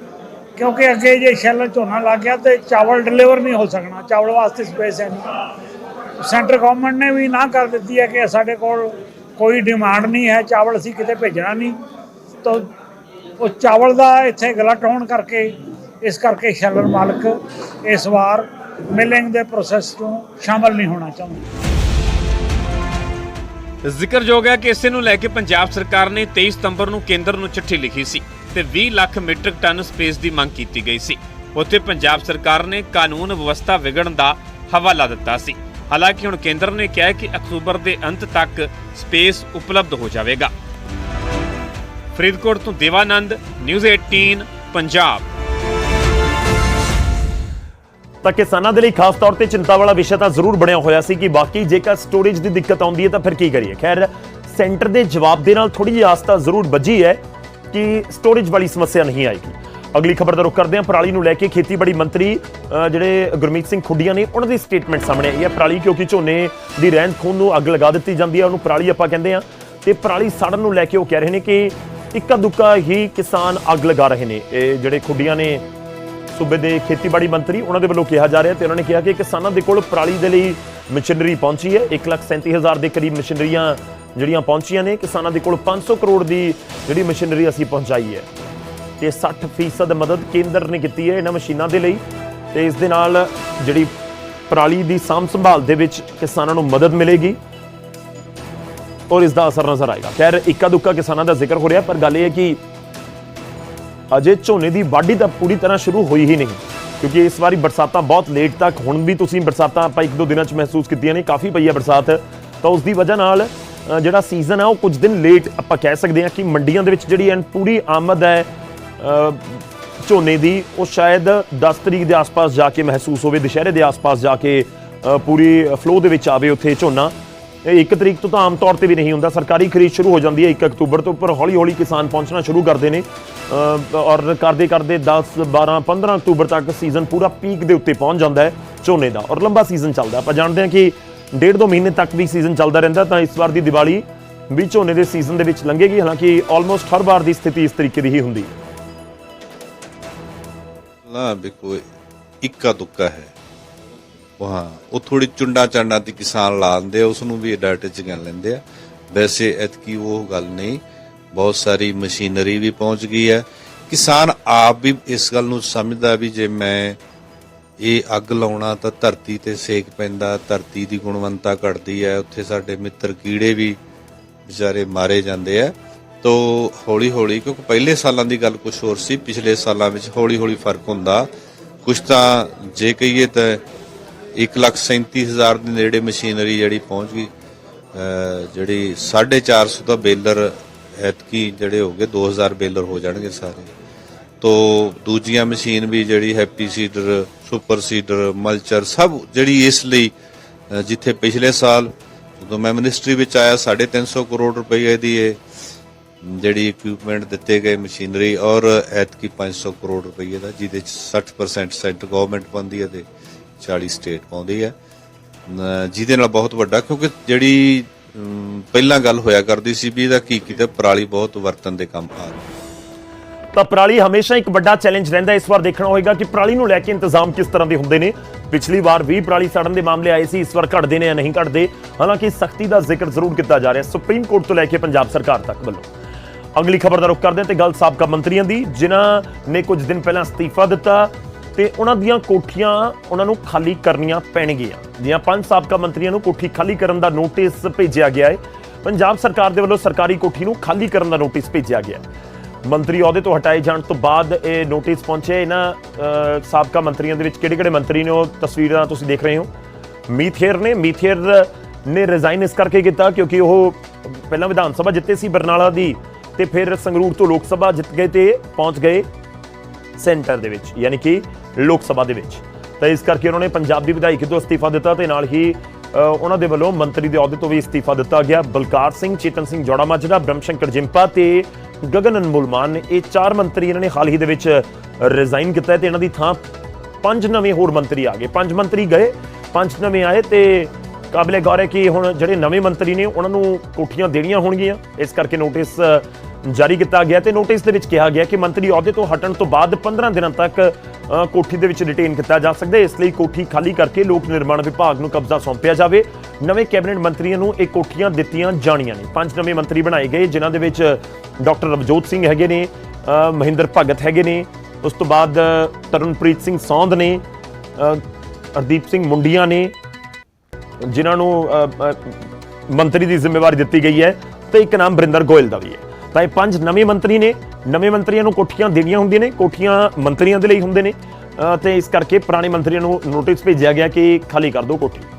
ਕਿਉਂਕਿ ਅੱਗੇ ਜੇ ਸ਼ੈਲਰ ਝੋਨਾ ਲੱਗ ਗਿਆ ਤੇ ਚਾਵਲ ਡਿਲੀਵਰ ਨਹੀਂ ਹੋ ਸਕਣਾ। ਚਾਵਲ ਵਾਸਤੇ ਸਪੇਸ ਹੈ ਨਹੀਂ। ਸੈਂਟਰ ਗਵਰਨਮੈਂਟ ਨੇ ਵੀ ਨਾ ਕਰ ਦਿੱਤੀ ਹੈ ਕਿ ਸਾਡੇ ਕੋਲ ਕੋਈ ਡਿਮਾਂਡ ਨਹੀਂ ਹੈ। ਚਾਵਲ ਅਸੀਂ ਕਿਤੇ ਭੇਜਣਾ ਨਹੀਂ। ਤਾਂ ਉਹ ਚਾਵਲ ਦਾ ਇੱਥੇ ਗਲਤ ਹੋਣ ਕਰਕੇ, ਇਸ ਕਰਕੇ ਸ਼ੈਲਰ ਮਾਲਕ ਇਸ ਵਾਰ ਮਿਲਿੰਗ ਦੇ ਪ੍ਰੋਸੈਸ ਤੋਂ ਸ਼ਾਮਲ ਨਹੀਂ ਹੋਣਾ ਚਾਹੁੰਦੇ। ਜ਼ਿਕਰਯੋਗ ਹੈ ਕਿ ਇਸੇ ਨੂੰ ਲੈ ਕੇ ਪੰਜਾਬ ਸਰਕਾਰ ਨੇ 23 ਸਤੰਬਰ ਨੂੰ ਕੇਂਦਰ ਨੂੰ ਚਿੱਠੀ ਲਿਖੀ ਸੀ ਤੇ 20 ਲੱਖ ਮੀਟ੍ਰਿਕ ਟਨ ਸਪੇਸ ਦੀ ਮੰਗ ਕੀਤੀ ਗਈ ਸੀ। ਉੱਥੇ ਪੰਜਾਬ ਸਰਕਾਰ ਨੇ ਕਾਨੂੰਨ ਵਿਵਸਥਾ ਵਿਗੜਨ ਦਾ ਹਵਾਲਾ ਦਿੱਤਾ ਸੀ। ਹਾਲਾਂਕਿ ਹੁਣ ਕੇਂਦਰ ਨੇ ਕਿਹਾ ਕਿ ਅਕਤੂਬਰ ਦੇ ਅੰਤ ਤੱਕ ਸਪੇਸ ਉਪਲਬਧ ਹੋ ਜਾਵੇਗਾ। ਫਰੀਦਕੋਟ ਤੋਂ ਦੇਵਾਨੰਦ, ਨਿਊਜ਼ 18 ਪੰਜਾਬ। ਤਾਂ ਕਿਸਾਨਾਂ ਦੇ ਲਈ ਖਾਸ ਤੌਰ ਤੇ ਚਿੰਤਾ ਵਾਲਾ ਵਿਸ਼ਾ ਤਾਂ ਜ਼ਰੂਰ ਬਣਿਆ ਹੋਇਆ ਸੀ ਕਿ ਬਾਕੀ ਜੇਕਰ ਸਟੋਰੇਜ ਦੀ ਦਿੱਕਤ ਆਉਂਦੀ ਹੈ ਤਾਂ ਫਿਰ ਕੀ ਕਰੀਏ? ਖੈਰ ਸੈਂਟਰ ਦੇ ਜਵਾਬ ਦੇ ਨਾਲ ਥੋੜੀ ਜਿਹੀ ਆਸ ਜ਼ਰੂਰ ਬੱਝੀ ਹੈ ਕਿ ਸਟੋਰੇਜ ਵਾਲੀ ਸਮੱਸਿਆ ਨਹੀਂ ਆਏਗੀ। ਅਗਲੀ ਖਬਰ ਦਾ ਰੁਖ ਕਰਦੇ ਹਾਂ, ਪਰਾਲੀ ਨੂੰ ਲੈ ਕੇ ਖੇਤੀਬਾੜੀ ਮੰਤਰੀ ਜਿਹੜੇ ਗੁਰਮੀਤ ਸਿੰਘ ਖੁੱਡੀਆਂ ਨੇ ਉਹਨਾਂ ਦੀ ਸਟੇਟਮੈਂਟ ਸਾਹਮਣੇ ਆਈ ਹੈ। ਪਰਾਲੀ ਕਿਉਂਕਿ ਝੋਨੇ ਦੀ ਰਹਿੰਦ ਖੂਨ ਨੂੰ ਅੱਗ ਲਗਾ ਦਿੱਤੀ ਜਾਂਦੀ ਹੈ, ਉਹਨੂੰ ਪਰਾਲੀ ਆਪਾਂ ਕਹਿੰਦੇ ਆ ਤੇ ਪਰਾਲੀ ਸਾੜਨ ਨੂੰ ਲੈ ਕੇ ਉਹ ਕਹਿ ਰਹੇ ਨੇ ਕਿ ਇੱਕਾ ਦੁੱਕਾ ਹੀ ਕਿਸਾਨ ਅੱਗ ਲਗਾ ਰਹੇ ਨੇ। ਇਹ ਜਿਹੜੇ ਖੁੱਡੀਆਂ ਨੇ, ਸੂਬੇ ਦੇ ਖੇਤੀਬਾੜੀ ਮੰਤਰੀ, ਉਹਨਾਂ ਦੇ ਵੱਲੋਂ ਕਿਹਾ ਜਾ ਰਿਹਾ ਤੇ ਉਹਨਾਂ ਨੇ ਕਿਹਾ ਕਿ ਕਿਸਾਨਾਂ ਦੇ ਕੋਲ ਪਰਾਲੀ ਦੇ ਲਈ ਮਸ਼ੀਨਰੀ ਪਹੁੰਚੀ ਹੈ। 137000 ਦੇ ਕਰੀਬ ਮਸ਼ੀਨਰੀਆਂ ਜਿਹੜੀਆਂ ਪਹੁੰਚੀਆਂ ਨੇ, ਕਿਸਾਨਾਂ ਦੇ ਕੋਲ 500 ਕਰੋੜ ਦੀ ਜਿਹੜੀ ਮਸ਼ੀਨਰੀ ਅਸੀਂ ਪਹੁੰਚਾਈ ਹੈ। ਤੇ 60% ਮਦਦ ਕੇਂਦਰ ਨੇ ਕੀਤੀ ਹੈ ਇਹਨਾਂ ਮਸ਼ੀਨਾਂ ਦੇ ਲਈ ਤੇ ਇਸ ਦੇ ਨਾਲ ਜਿਹੜੀ ਪਰਾਲੀ ਦੀ ਸਾਂਭ ਸੰਭਾਲ ਦੇ ਵਿੱਚ ਕਿਸਾਨਾਂ ਨੂੰ ਮਦਦ ਮਿਲੇਗੀ। ਔਰ ਇਸ ਦਾ ਅਸਰ ਨਜ਼ਰ ਆਏਗਾ। ਖੈਰ, ਇੱਕਾ ਦੁੱਕਾ ਕਿਸਾਨਾਂ ਦਾ ਜ਼ਿਕਰ ਹੋ ਰਿਹਾ, ਪਰ ਗੱਲ ਇਹ ਹੈ ਕਿ ਅਜੇ ਝੋਨੇ ਦੀ ਵਾਢੀ ਤਾਂ ਪੂਰੀ ਤਰ੍ਹਾਂ ਸ਼ੁਰੂ ਹੋਈ ਹੀ ਨਹੀਂ, ਕਿਉਂਕਿ ਇਸ ਵਾਰੀ ਬਰਸਾਤਾਂ ਬਹੁਤ ਲੇਟ ਤੱਕ, ਹੁਣ ਵੀ ਤੁਸੀਂ ਬਰਸਾਤਾਂ ਆਪਾਂ ਇੱਕ ਦੋ ਦਿਨਾਂ 'ਚ ਮਹਿਸੂਸ ਕੀਤੀਆਂ ਨੇ, ਕਾਫੀ ਪਈ ਹੈ ਬਰਸਾਤ। ਤਾਂ ਉਸ ਦੀ ਵਜ੍ਹਾ ਨਾਲ ਜਿਹੜਾ ਸੀਜ਼ਨ ਹੈ ਉਹ ਕੁਝ ਦਿਨ ਲੇਟ ਆਪਾਂ ਕਹਿ ਸਕਦੇ ਹਾਂ ਕਿ ਮੰਡੀਆਂ ਦੇ ਵਿੱਚ ਜਿਹੜੀ ਐਨ ਪੂਰੀ ਆਮਦ ਹੈ ਝੋਨੇ ਦੀ, ਉਹ ਸ਼ਾਇਦ 10 ਤਰੀਕ ਦੇ ਆਸ-ਪਾਸ ਜਾ ਕੇ ਮਹਿਸੂਸ ਹੋਵੇ, ਦੁਸ਼ਹਿਰੇ ਦੇ ਆਸ-ਪਾਸ ਜਾ ਕੇ ਪੂਰੀ ਫਲੋ ਦੇ ਵਿੱਚ ਆਵੇ ਉੱਥੇ ਝੋਨਾ। ਇਹ 1 ਤਰੀਕ ਤੋਂ ਤਾਂ ਆਮ ਤੌਰ ਤੇ ਵੀ ਨਹੀਂ ਹੁੰਦਾ। ਸਰਕਾਰੀ ਖਰੀਦ ਸ਼ੁਰੂ ਹੋ ਜਾਂਦੀ ਹੈ 1 ਅਕਤੂਬਰ ਤੋਂ ਪਰ ਹੌਲੀ-ਹੌਲੀ ਕਿਸਾਨ ਪਹੁੰਚਣਾ ਸ਼ੁਰੂ ਕਰਦੇ ਨੇ। ਔਰ ਕਰਦੇ ਕਰਦੇ 10 12 15 ਅਕਤੂਬਰ ਤੱਕ ਸੀਜ਼ਨ ਪੂਰਾ ਪੀਕ ਦੇ ਉੱਤੇ ਪਹੁੰਚ ਜਾਂਦਾ ਹੈ ਝੋਨੇ ਦਾ। ਔਰ ਲੰਬਾ ਸੀਜ਼ਨ ਚੱਲਦਾ ਆਪਾਂ ਜਾਣਦੇ ਹਾਂ ਕਿ ਡੇਢ ਦੋ ਮਹੀਨੇ ਤੱਕ ਵੀ ਸੀਜ਼ਨ ਚੱਲਦਾ ਰਹਿੰਦਾ ਤਾਂ ਇਸ ਵਾਰ ਦੀ ਦੀਵਾਲੀ ਵੀ ਝੋਨੇ ਦੇ ਸੀਜ਼ਨ ਦੇ ਵਿੱਚ ਲੰਘੇਗੀ। ਹਾਲਾਂਕਿ ਆਲਮੋਸਟ ਹਰ ਵਾਰ ਦੀ ਸਥਿਤੀ ਇਸ ਤਰੀਕੇ ਦੀ ਹੀ ਹੁੰਦੀ ਹੈ। ਨਾ ਵੀ ਇੱਕਾ ਦੁੱਕਾ ਹੈ। ਹਾਂ, ਉਹ ਥੋੜੀ ਚੁੰਡਾ ਚਾਂਡਾ 'ਤੇ ਕਿਸਾਨ ਲਾਉਂਦੇ ਆ ਉਸ ਨੂੰ ਵੀ ਡਾਟੇ ਚ ਗਿਣ ਲੈਂਦੇ ਆ। ਵੈਸੇ ਐਤਕੀ ਉਹ ਗੱਲ ਨਹੀਂ, ਬਹੁਤ ਸਾਰੀ ਮਸ਼ੀਨਰੀ ਵੀ ਪਹੁੰਚ ਗਈ ਹੈ। ਕਿਸਾਨ ਆਪ ਵੀ ਇਸ ਗੱਲ ਨੂੰ ਸਮਝਦਾ ਵੀ ਜੇ ਮੈਂ ਇਹ ਅੱਗ ਲਾਉਣਾ ਤਾਂ ਧਰਤੀ ਤੇ ਸੇਕ ਪੈਂਦਾ, ਧਰਤੀ ਦੀ ਗੁਣਵੰਤਾ ਘਟਦੀ ਹੈ, ਉੱਥੇ ਸਾਡੇ ਮਿੱਤਰ ਕੀੜੇ ਵੀ ਵਿਚਾਰੇ ਮਾਰੇ ਜਾਂਦੇ ਆ। ਤੋ ਹੌਲੀ ਹੌਲੀ ਕਿਉਂਕਿ ਪਹਿਲੇ ਸਾਲਾਂ ਦੀ ਗੱਲ ਕੁਝ ਹੋਰ ਸੀ, ਪਿਛਲੇ ਸਾਲਾਂ ਵਿੱਚ ਹੌਲੀ ਹੌਲੀ ਫ਼ਰਕ ਹੁੰਦਾ। ਕੁਝ ਤਾਂ ਜੇ ਕਹੀਏ ਤਾਂ 137000 ਦੇ ਨੇੜੇ ਮਸ਼ੀਨਰੀ ਜਿਹੜੀ ਪਹੁੰਚ ਗਈ। ਅਹ ਜਿਹੜੀ 450 ਦਾ ਬੇਲਰ ਐਤਕੀ ਜਿਹੜੇ ਹੋ ਗਏ 2000 ਬੇਲਰ ਹੋ ਜਾਣਗੇ ਸਾਰੇ। ਤੋ ਦੂਜੀਆਂ ਮਸ਼ੀਨ ਵੀ ਜਿਹੜੀ happy seeder, super seeder, mulcher ਸਭ ਜਿਹੜੀ ਇਸ ਲਈ ਜਿੱਥੇ ਪਿਛਲੇ ਸਾਲ ਜਦੋਂ ਮੈਂ ਮਿਨਿਸਟਰੀ ਵਿੱਚ ਆਇਆ 350 ਕਰੋੜ ਰੁਪਏ ਦੀ ਇਹ ਜਿਹੜੀ ਇਕਵਿਪਮੈਂਟ ਦਿੱਤੇ ਗਏ ਮਸ਼ੀਨਰੀ ਔਰ ਐਤਕੀ 500 ਕਰੋੜ ਰੁਪਏ ਦਾ, ਜਿਹਦੇ ਚ 60% ਸੈਂਟਰ ਗਵਰਨਮੈਂਟ ਪਾਉਂਦੀ ਹੈ ਤੇ 40 ਸਟੇਟ ਪਾਉਂਦੀ ਹੈ ਜਿਹਦੇ ਨਾਲ ਬਹੁਤ ਵੱਡਾ, ਕਿਉਂਕਿ ਜਿਹੜੀ ਪਹਿਲਾਂ ਗੱਲ ਹੋਇਆ ਕਰਦੀ ਸੀ ਵੀ ਇਹਦਾ ਕੀ ਕੀਤਾ ਪਰਾਲੀ ਬਹੁਤ ਵਰਤਨ ਦੇ ਕੰਮ ਆ ਤਾਂ ਪਰਾਲੀ ਹਮੇਸ਼ਾ ਇੱਕ ਵੱਡਾ ਚੈਲੰਜ ਰਹਿੰਦਾ ਇਸ ਵਾਰ ਦੇਖਣਾ ਹੋਏਗਾ ਕਿ ਪਰਾਲੀ ਨੂੰ ਲੈ ਕੇ ਇੰਤਜ਼ਾਮ ਕਿਸ ਤਰ੍ਹਾਂ ਦੇ ਹੁੰਦੇ ਨੇ। ਪਿਛਲੀ ਵਾਰ ਵੀ ਪਰਾਲੀ ਸੜਨ ਦੇ ਮਾਮਲੇ ਆਏ ਸੀ। ਇਸ ਵਾਰ ਘਟਦੇ ਨੇ ਜਾਂ ਨਹੀਂ ਘਟਦੇ? ਹਾਲਾਂਕਿ ਸਖਤੀ ਦਾ ਜ਼ਿਕਰ ਜ਼ਰੂਰ ਕੀਤਾ ਜਾ ਰਿਹਾ ਸੁਪਰੀਮ ਕੋਰਟ ਤੋਂ ਲੈ ਕੇ ਪੰਜਾਬ ਸਰਕਾਰ ਤੱਕ ਵੱਲੋਂ। ਅਗਲੀ ਖਬਰ ਦਾ ਰੁਖ ਕਰਦੇ ਤੇ ਗੱਲ ਸਾਬਕਾ ਮੰਤਰੀਆਂ ਦੀ। ਜਿਨ੍ਹਾਂ ਨੇ ਕੁਝ ਦਿਨ ਪਹਿਲਾਂ ਅਸਤੀਫਾ ਦਿੱਤਾ ਤੇ ਉਹਨਾਂ ਦੀਆਂ ਕੋਠੀਆਂ ਉਹਨਾਂ ਨੂੰ ਖਾਲੀ ਕਰਨੀਆਂ ਪੈਣਗੀਆਂ। ਜਿਹਾਂ ਪੰਜ ਸਾਬਕਾ ਮੰਤਰੀਆਂ ਨੂੰ ਕੋਠੀ ਖਾਲੀ ਕਰਨ ਦਾ ਨੋਟਿਸ ਭੇਜਿਆ ਗਿਆ ਹੈ। ਪੰਜਾਬ ਸਰਕਾਰ ਦੇ ਵੱਲੋਂ ਸਰਕਾਰੀ ਕੋਠੀ ਨੂੰ ਖਾਲੀ ਕਰਨ ਦਾ ਨੋਟਿਸ ਭੇਜਿਆ ਗਿਆ ਮੰਤਰੀ ਅਹੁਦੇ ਤੋਂ ਹਟਾਏ ਜਾਣ ਤੋਂ ਬਾਅਦ ਇਹ ਨੋਟਿਸ ਪਹੁੰਚੇ। ਇਹਨਾਂ ਸਾਬਕਾ ਮੰਤਰੀਆਂ ਦੇ ਵਿੱਚ ਕਿਹੜੇ-ਕਿਹੜੇ ਮੰਤਰੀ ਨੇ ਉਹ ਤਸਵੀਰਾਂ ਤੁਸੀਂ ਦੇਖ ਰਹੇ ਹੋ? ਮੀਥੇਰ ਨੇ ਮੀਥੇਰ ਨੇ ਰਿਜ਼ਾਈਨ ਇਸ ਕਰਕੇ ਕੀਤਾ ਕਿਉਂਕਿ ਉਹ ਪਹਿਲਾਂ ਵਿਧਾਨ ਸਭਾ ਜਿੱਤੇ ਸੀ ਬਰਨਾਲਾ ਦੀ ਤੇ ਫਿਰ ਸੰਗਰੂਰ ਤੋਂ ਲੋਕ ਸਭਾ ਜਿੱਤ ਗਏ ਤੇ ਪਹੁੰਚ ਗਏ ਸੈਂਟਰ ਦੇ ਵਿੱਚ। ਯਾਨੀ ਕਿ ਲੋਕ ਸਭਾ ਦੇ ਵਿੱਚ। ਤਾਂ ਇਸ ਕਰਕੇ ਉਹਨਾਂ ਨੇ ਪੰਜਾਬ ਦੀ ਵਿਧਾਇਕ ਤੋਂ ਅਸਤੀਫਾ ਦਿੱਤਾ ਤੇ ਨਾਲ ਹੀ ਉਹਨਾਂ ਦੇ ਵੱਲੋਂ ਮੰਤਰੀ ਦੇ ਅਹੁਦੇ ਤੋਂ ਵੀ ਅਸਤੀਫਾ ਦਿੱਤਾ ਗਿਆ। ਬਲਕਾਰ ਸਿੰਘ, ਚੇਤਨ ਸਿੰਘ ਜੋੜਾ ਮਾਜਰਾ ਬ੍ਰਹਮ ਸ਼ੰਕਰ ਜਿੰਪਾ ਤੇ ਗਗਨ ਅਨਮੋਲ ਨੇ ਇਹ ਚਾਰ ਮੰਤਰੀ ਇਹਨਾਂ ਨੇ ਹਾਲ ਹੀ ਦੇ ਵਿੱਚ ਰਿਜ਼ਾਈਨ ਕੀਤਾ ਹੈ ਤੇ ਇਹਨਾਂ ਦੀ ਥਾਂ ਪੰਜ ਨਵੇਂ ਹੋਰ ਮੰਤਰੀ ਆ ਗਏ। ਪੰਜ ਮੰਤਰੀ ਗਏ, ਪੰਜ ਨਵੇਂ ਆਏ ਤੇ ਕਾਬਲੇ ਗੌਰ ਹੈ ਕਿ ਹੁਣ ਜਿਹੜੇ ਨਵੇਂ ਮੰਤਰੀ ਨੇ, ਉਹਨਾਂ ਨੂੰ ਕੋਠੀਆਂ ਦੇਣੀਆਂ ਹੋਣਗੀਆਂ। ਇਸ ਕਰਕੇ ਨੋਟਿਸ ਜਾਰੀ ਕੀਤਾ ਗਿਆ ਤੇ ਨੋਟਿਸ ਦੇ ਵਿੱਚ ਕਿਹਾ ਗਿਆ ਕਿ ਮੰਤਰੀ ਅਹੁਦੇ ਤੋਂ ਹਟਣ ਤੋਂ ਬਾਅਦ 15 ਦਿਨਾਂ ਤੱਕ ਕੋਠੀ ਦੇ ਵਿੱਚ ਡਿਟੇਨ ਕੀਤਾ ਜਾ ਸਕਦਾ ਹੈ। ਇਸ ਲਈ ਕੋਠੀ ਖਾਲੀ ਕਰਕੇ ਲੋਕ ਨਿਰਮਾਣ ਵਿਭਾਗ ਨੂੰ ਕਬਜ਼ਾ ਸੌਂਪਿਆ ਜਾਵੇ। ਨਵੇਂ ਕੈਬਨਿਟ ਮੰਤਰੀਆਂ ਨੂੰ ਇਹ ਕੋਠੀਆਂ ਦਿੱਤੀਆਂ ਜਾਣੀਆਂ ਨੇ। ਪੰਜ ਨਵੇਂ ਮੰਤਰੀ ਬਣਾਏ ਗਏ ਜਿਨ੍ਹਾਂ ਦੇ ਵਿੱਚ ਡਾਕਟਰ ਰਵਜੋਤ ਸਿੰਘ ਹੈਗੇ ਨੇ ਮਹਿੰਦਰ ਭਗਤ ਹੈਗੇ ਨੇ। ਉਸ ਤੋਂ ਬਾਅਦ ਤਰਨਪ੍ਰੀਤ ਸਿੰਘ ਸੌਂਧ ਨੇ ਅ, ਹਰਦੀਪ ਸਿੰਘ ਮੁੰਡੀਆਂ ਨੇ ਜਿਨ੍ਹਾਂ ਨੂੰ ਮੰਤਰੀ ਦੀ ਜ਼ਿੰਮੇਵਾਰੀ ਦਿੱਤੀ ਗਈ ਹੈ। ਤੇ ਇੱਕ ਨਾਮ ਬਰਿੰਦਰ ਗੋਇਲ ਦਾ ਵੀ ਹੈ। ਤਾਂ ਇਹ ਪੰਜ ਨਵੇਂ ਮੰਤਰੀ ਨੇ ਨਵੇਂ ਮੰਤਰੀਆਂ ਨੂੰ ਕੋਠੀਆਂ ਦੇਣੀਆਂ ਹੁੰਦੀਆਂ ਨੇ ਕੋਠੀਆਂ ਮੰਤਰੀਆਂ ਦੇ ਲਈ ਹੁੰਦੇ ਨੇ। ਅ, ਤੇ ਇਸ ਕਰਕੇ ਪੁਰਾਣੇ ਮੰਤਰੀਆਂ ਨੂੰ ਨੋਟਿਸ ਭੇਜਿਆ ਗਿਆ ਕਿ ਖਾਲੀ ਕਰ ਦਿਓ ਕੋਠੀ।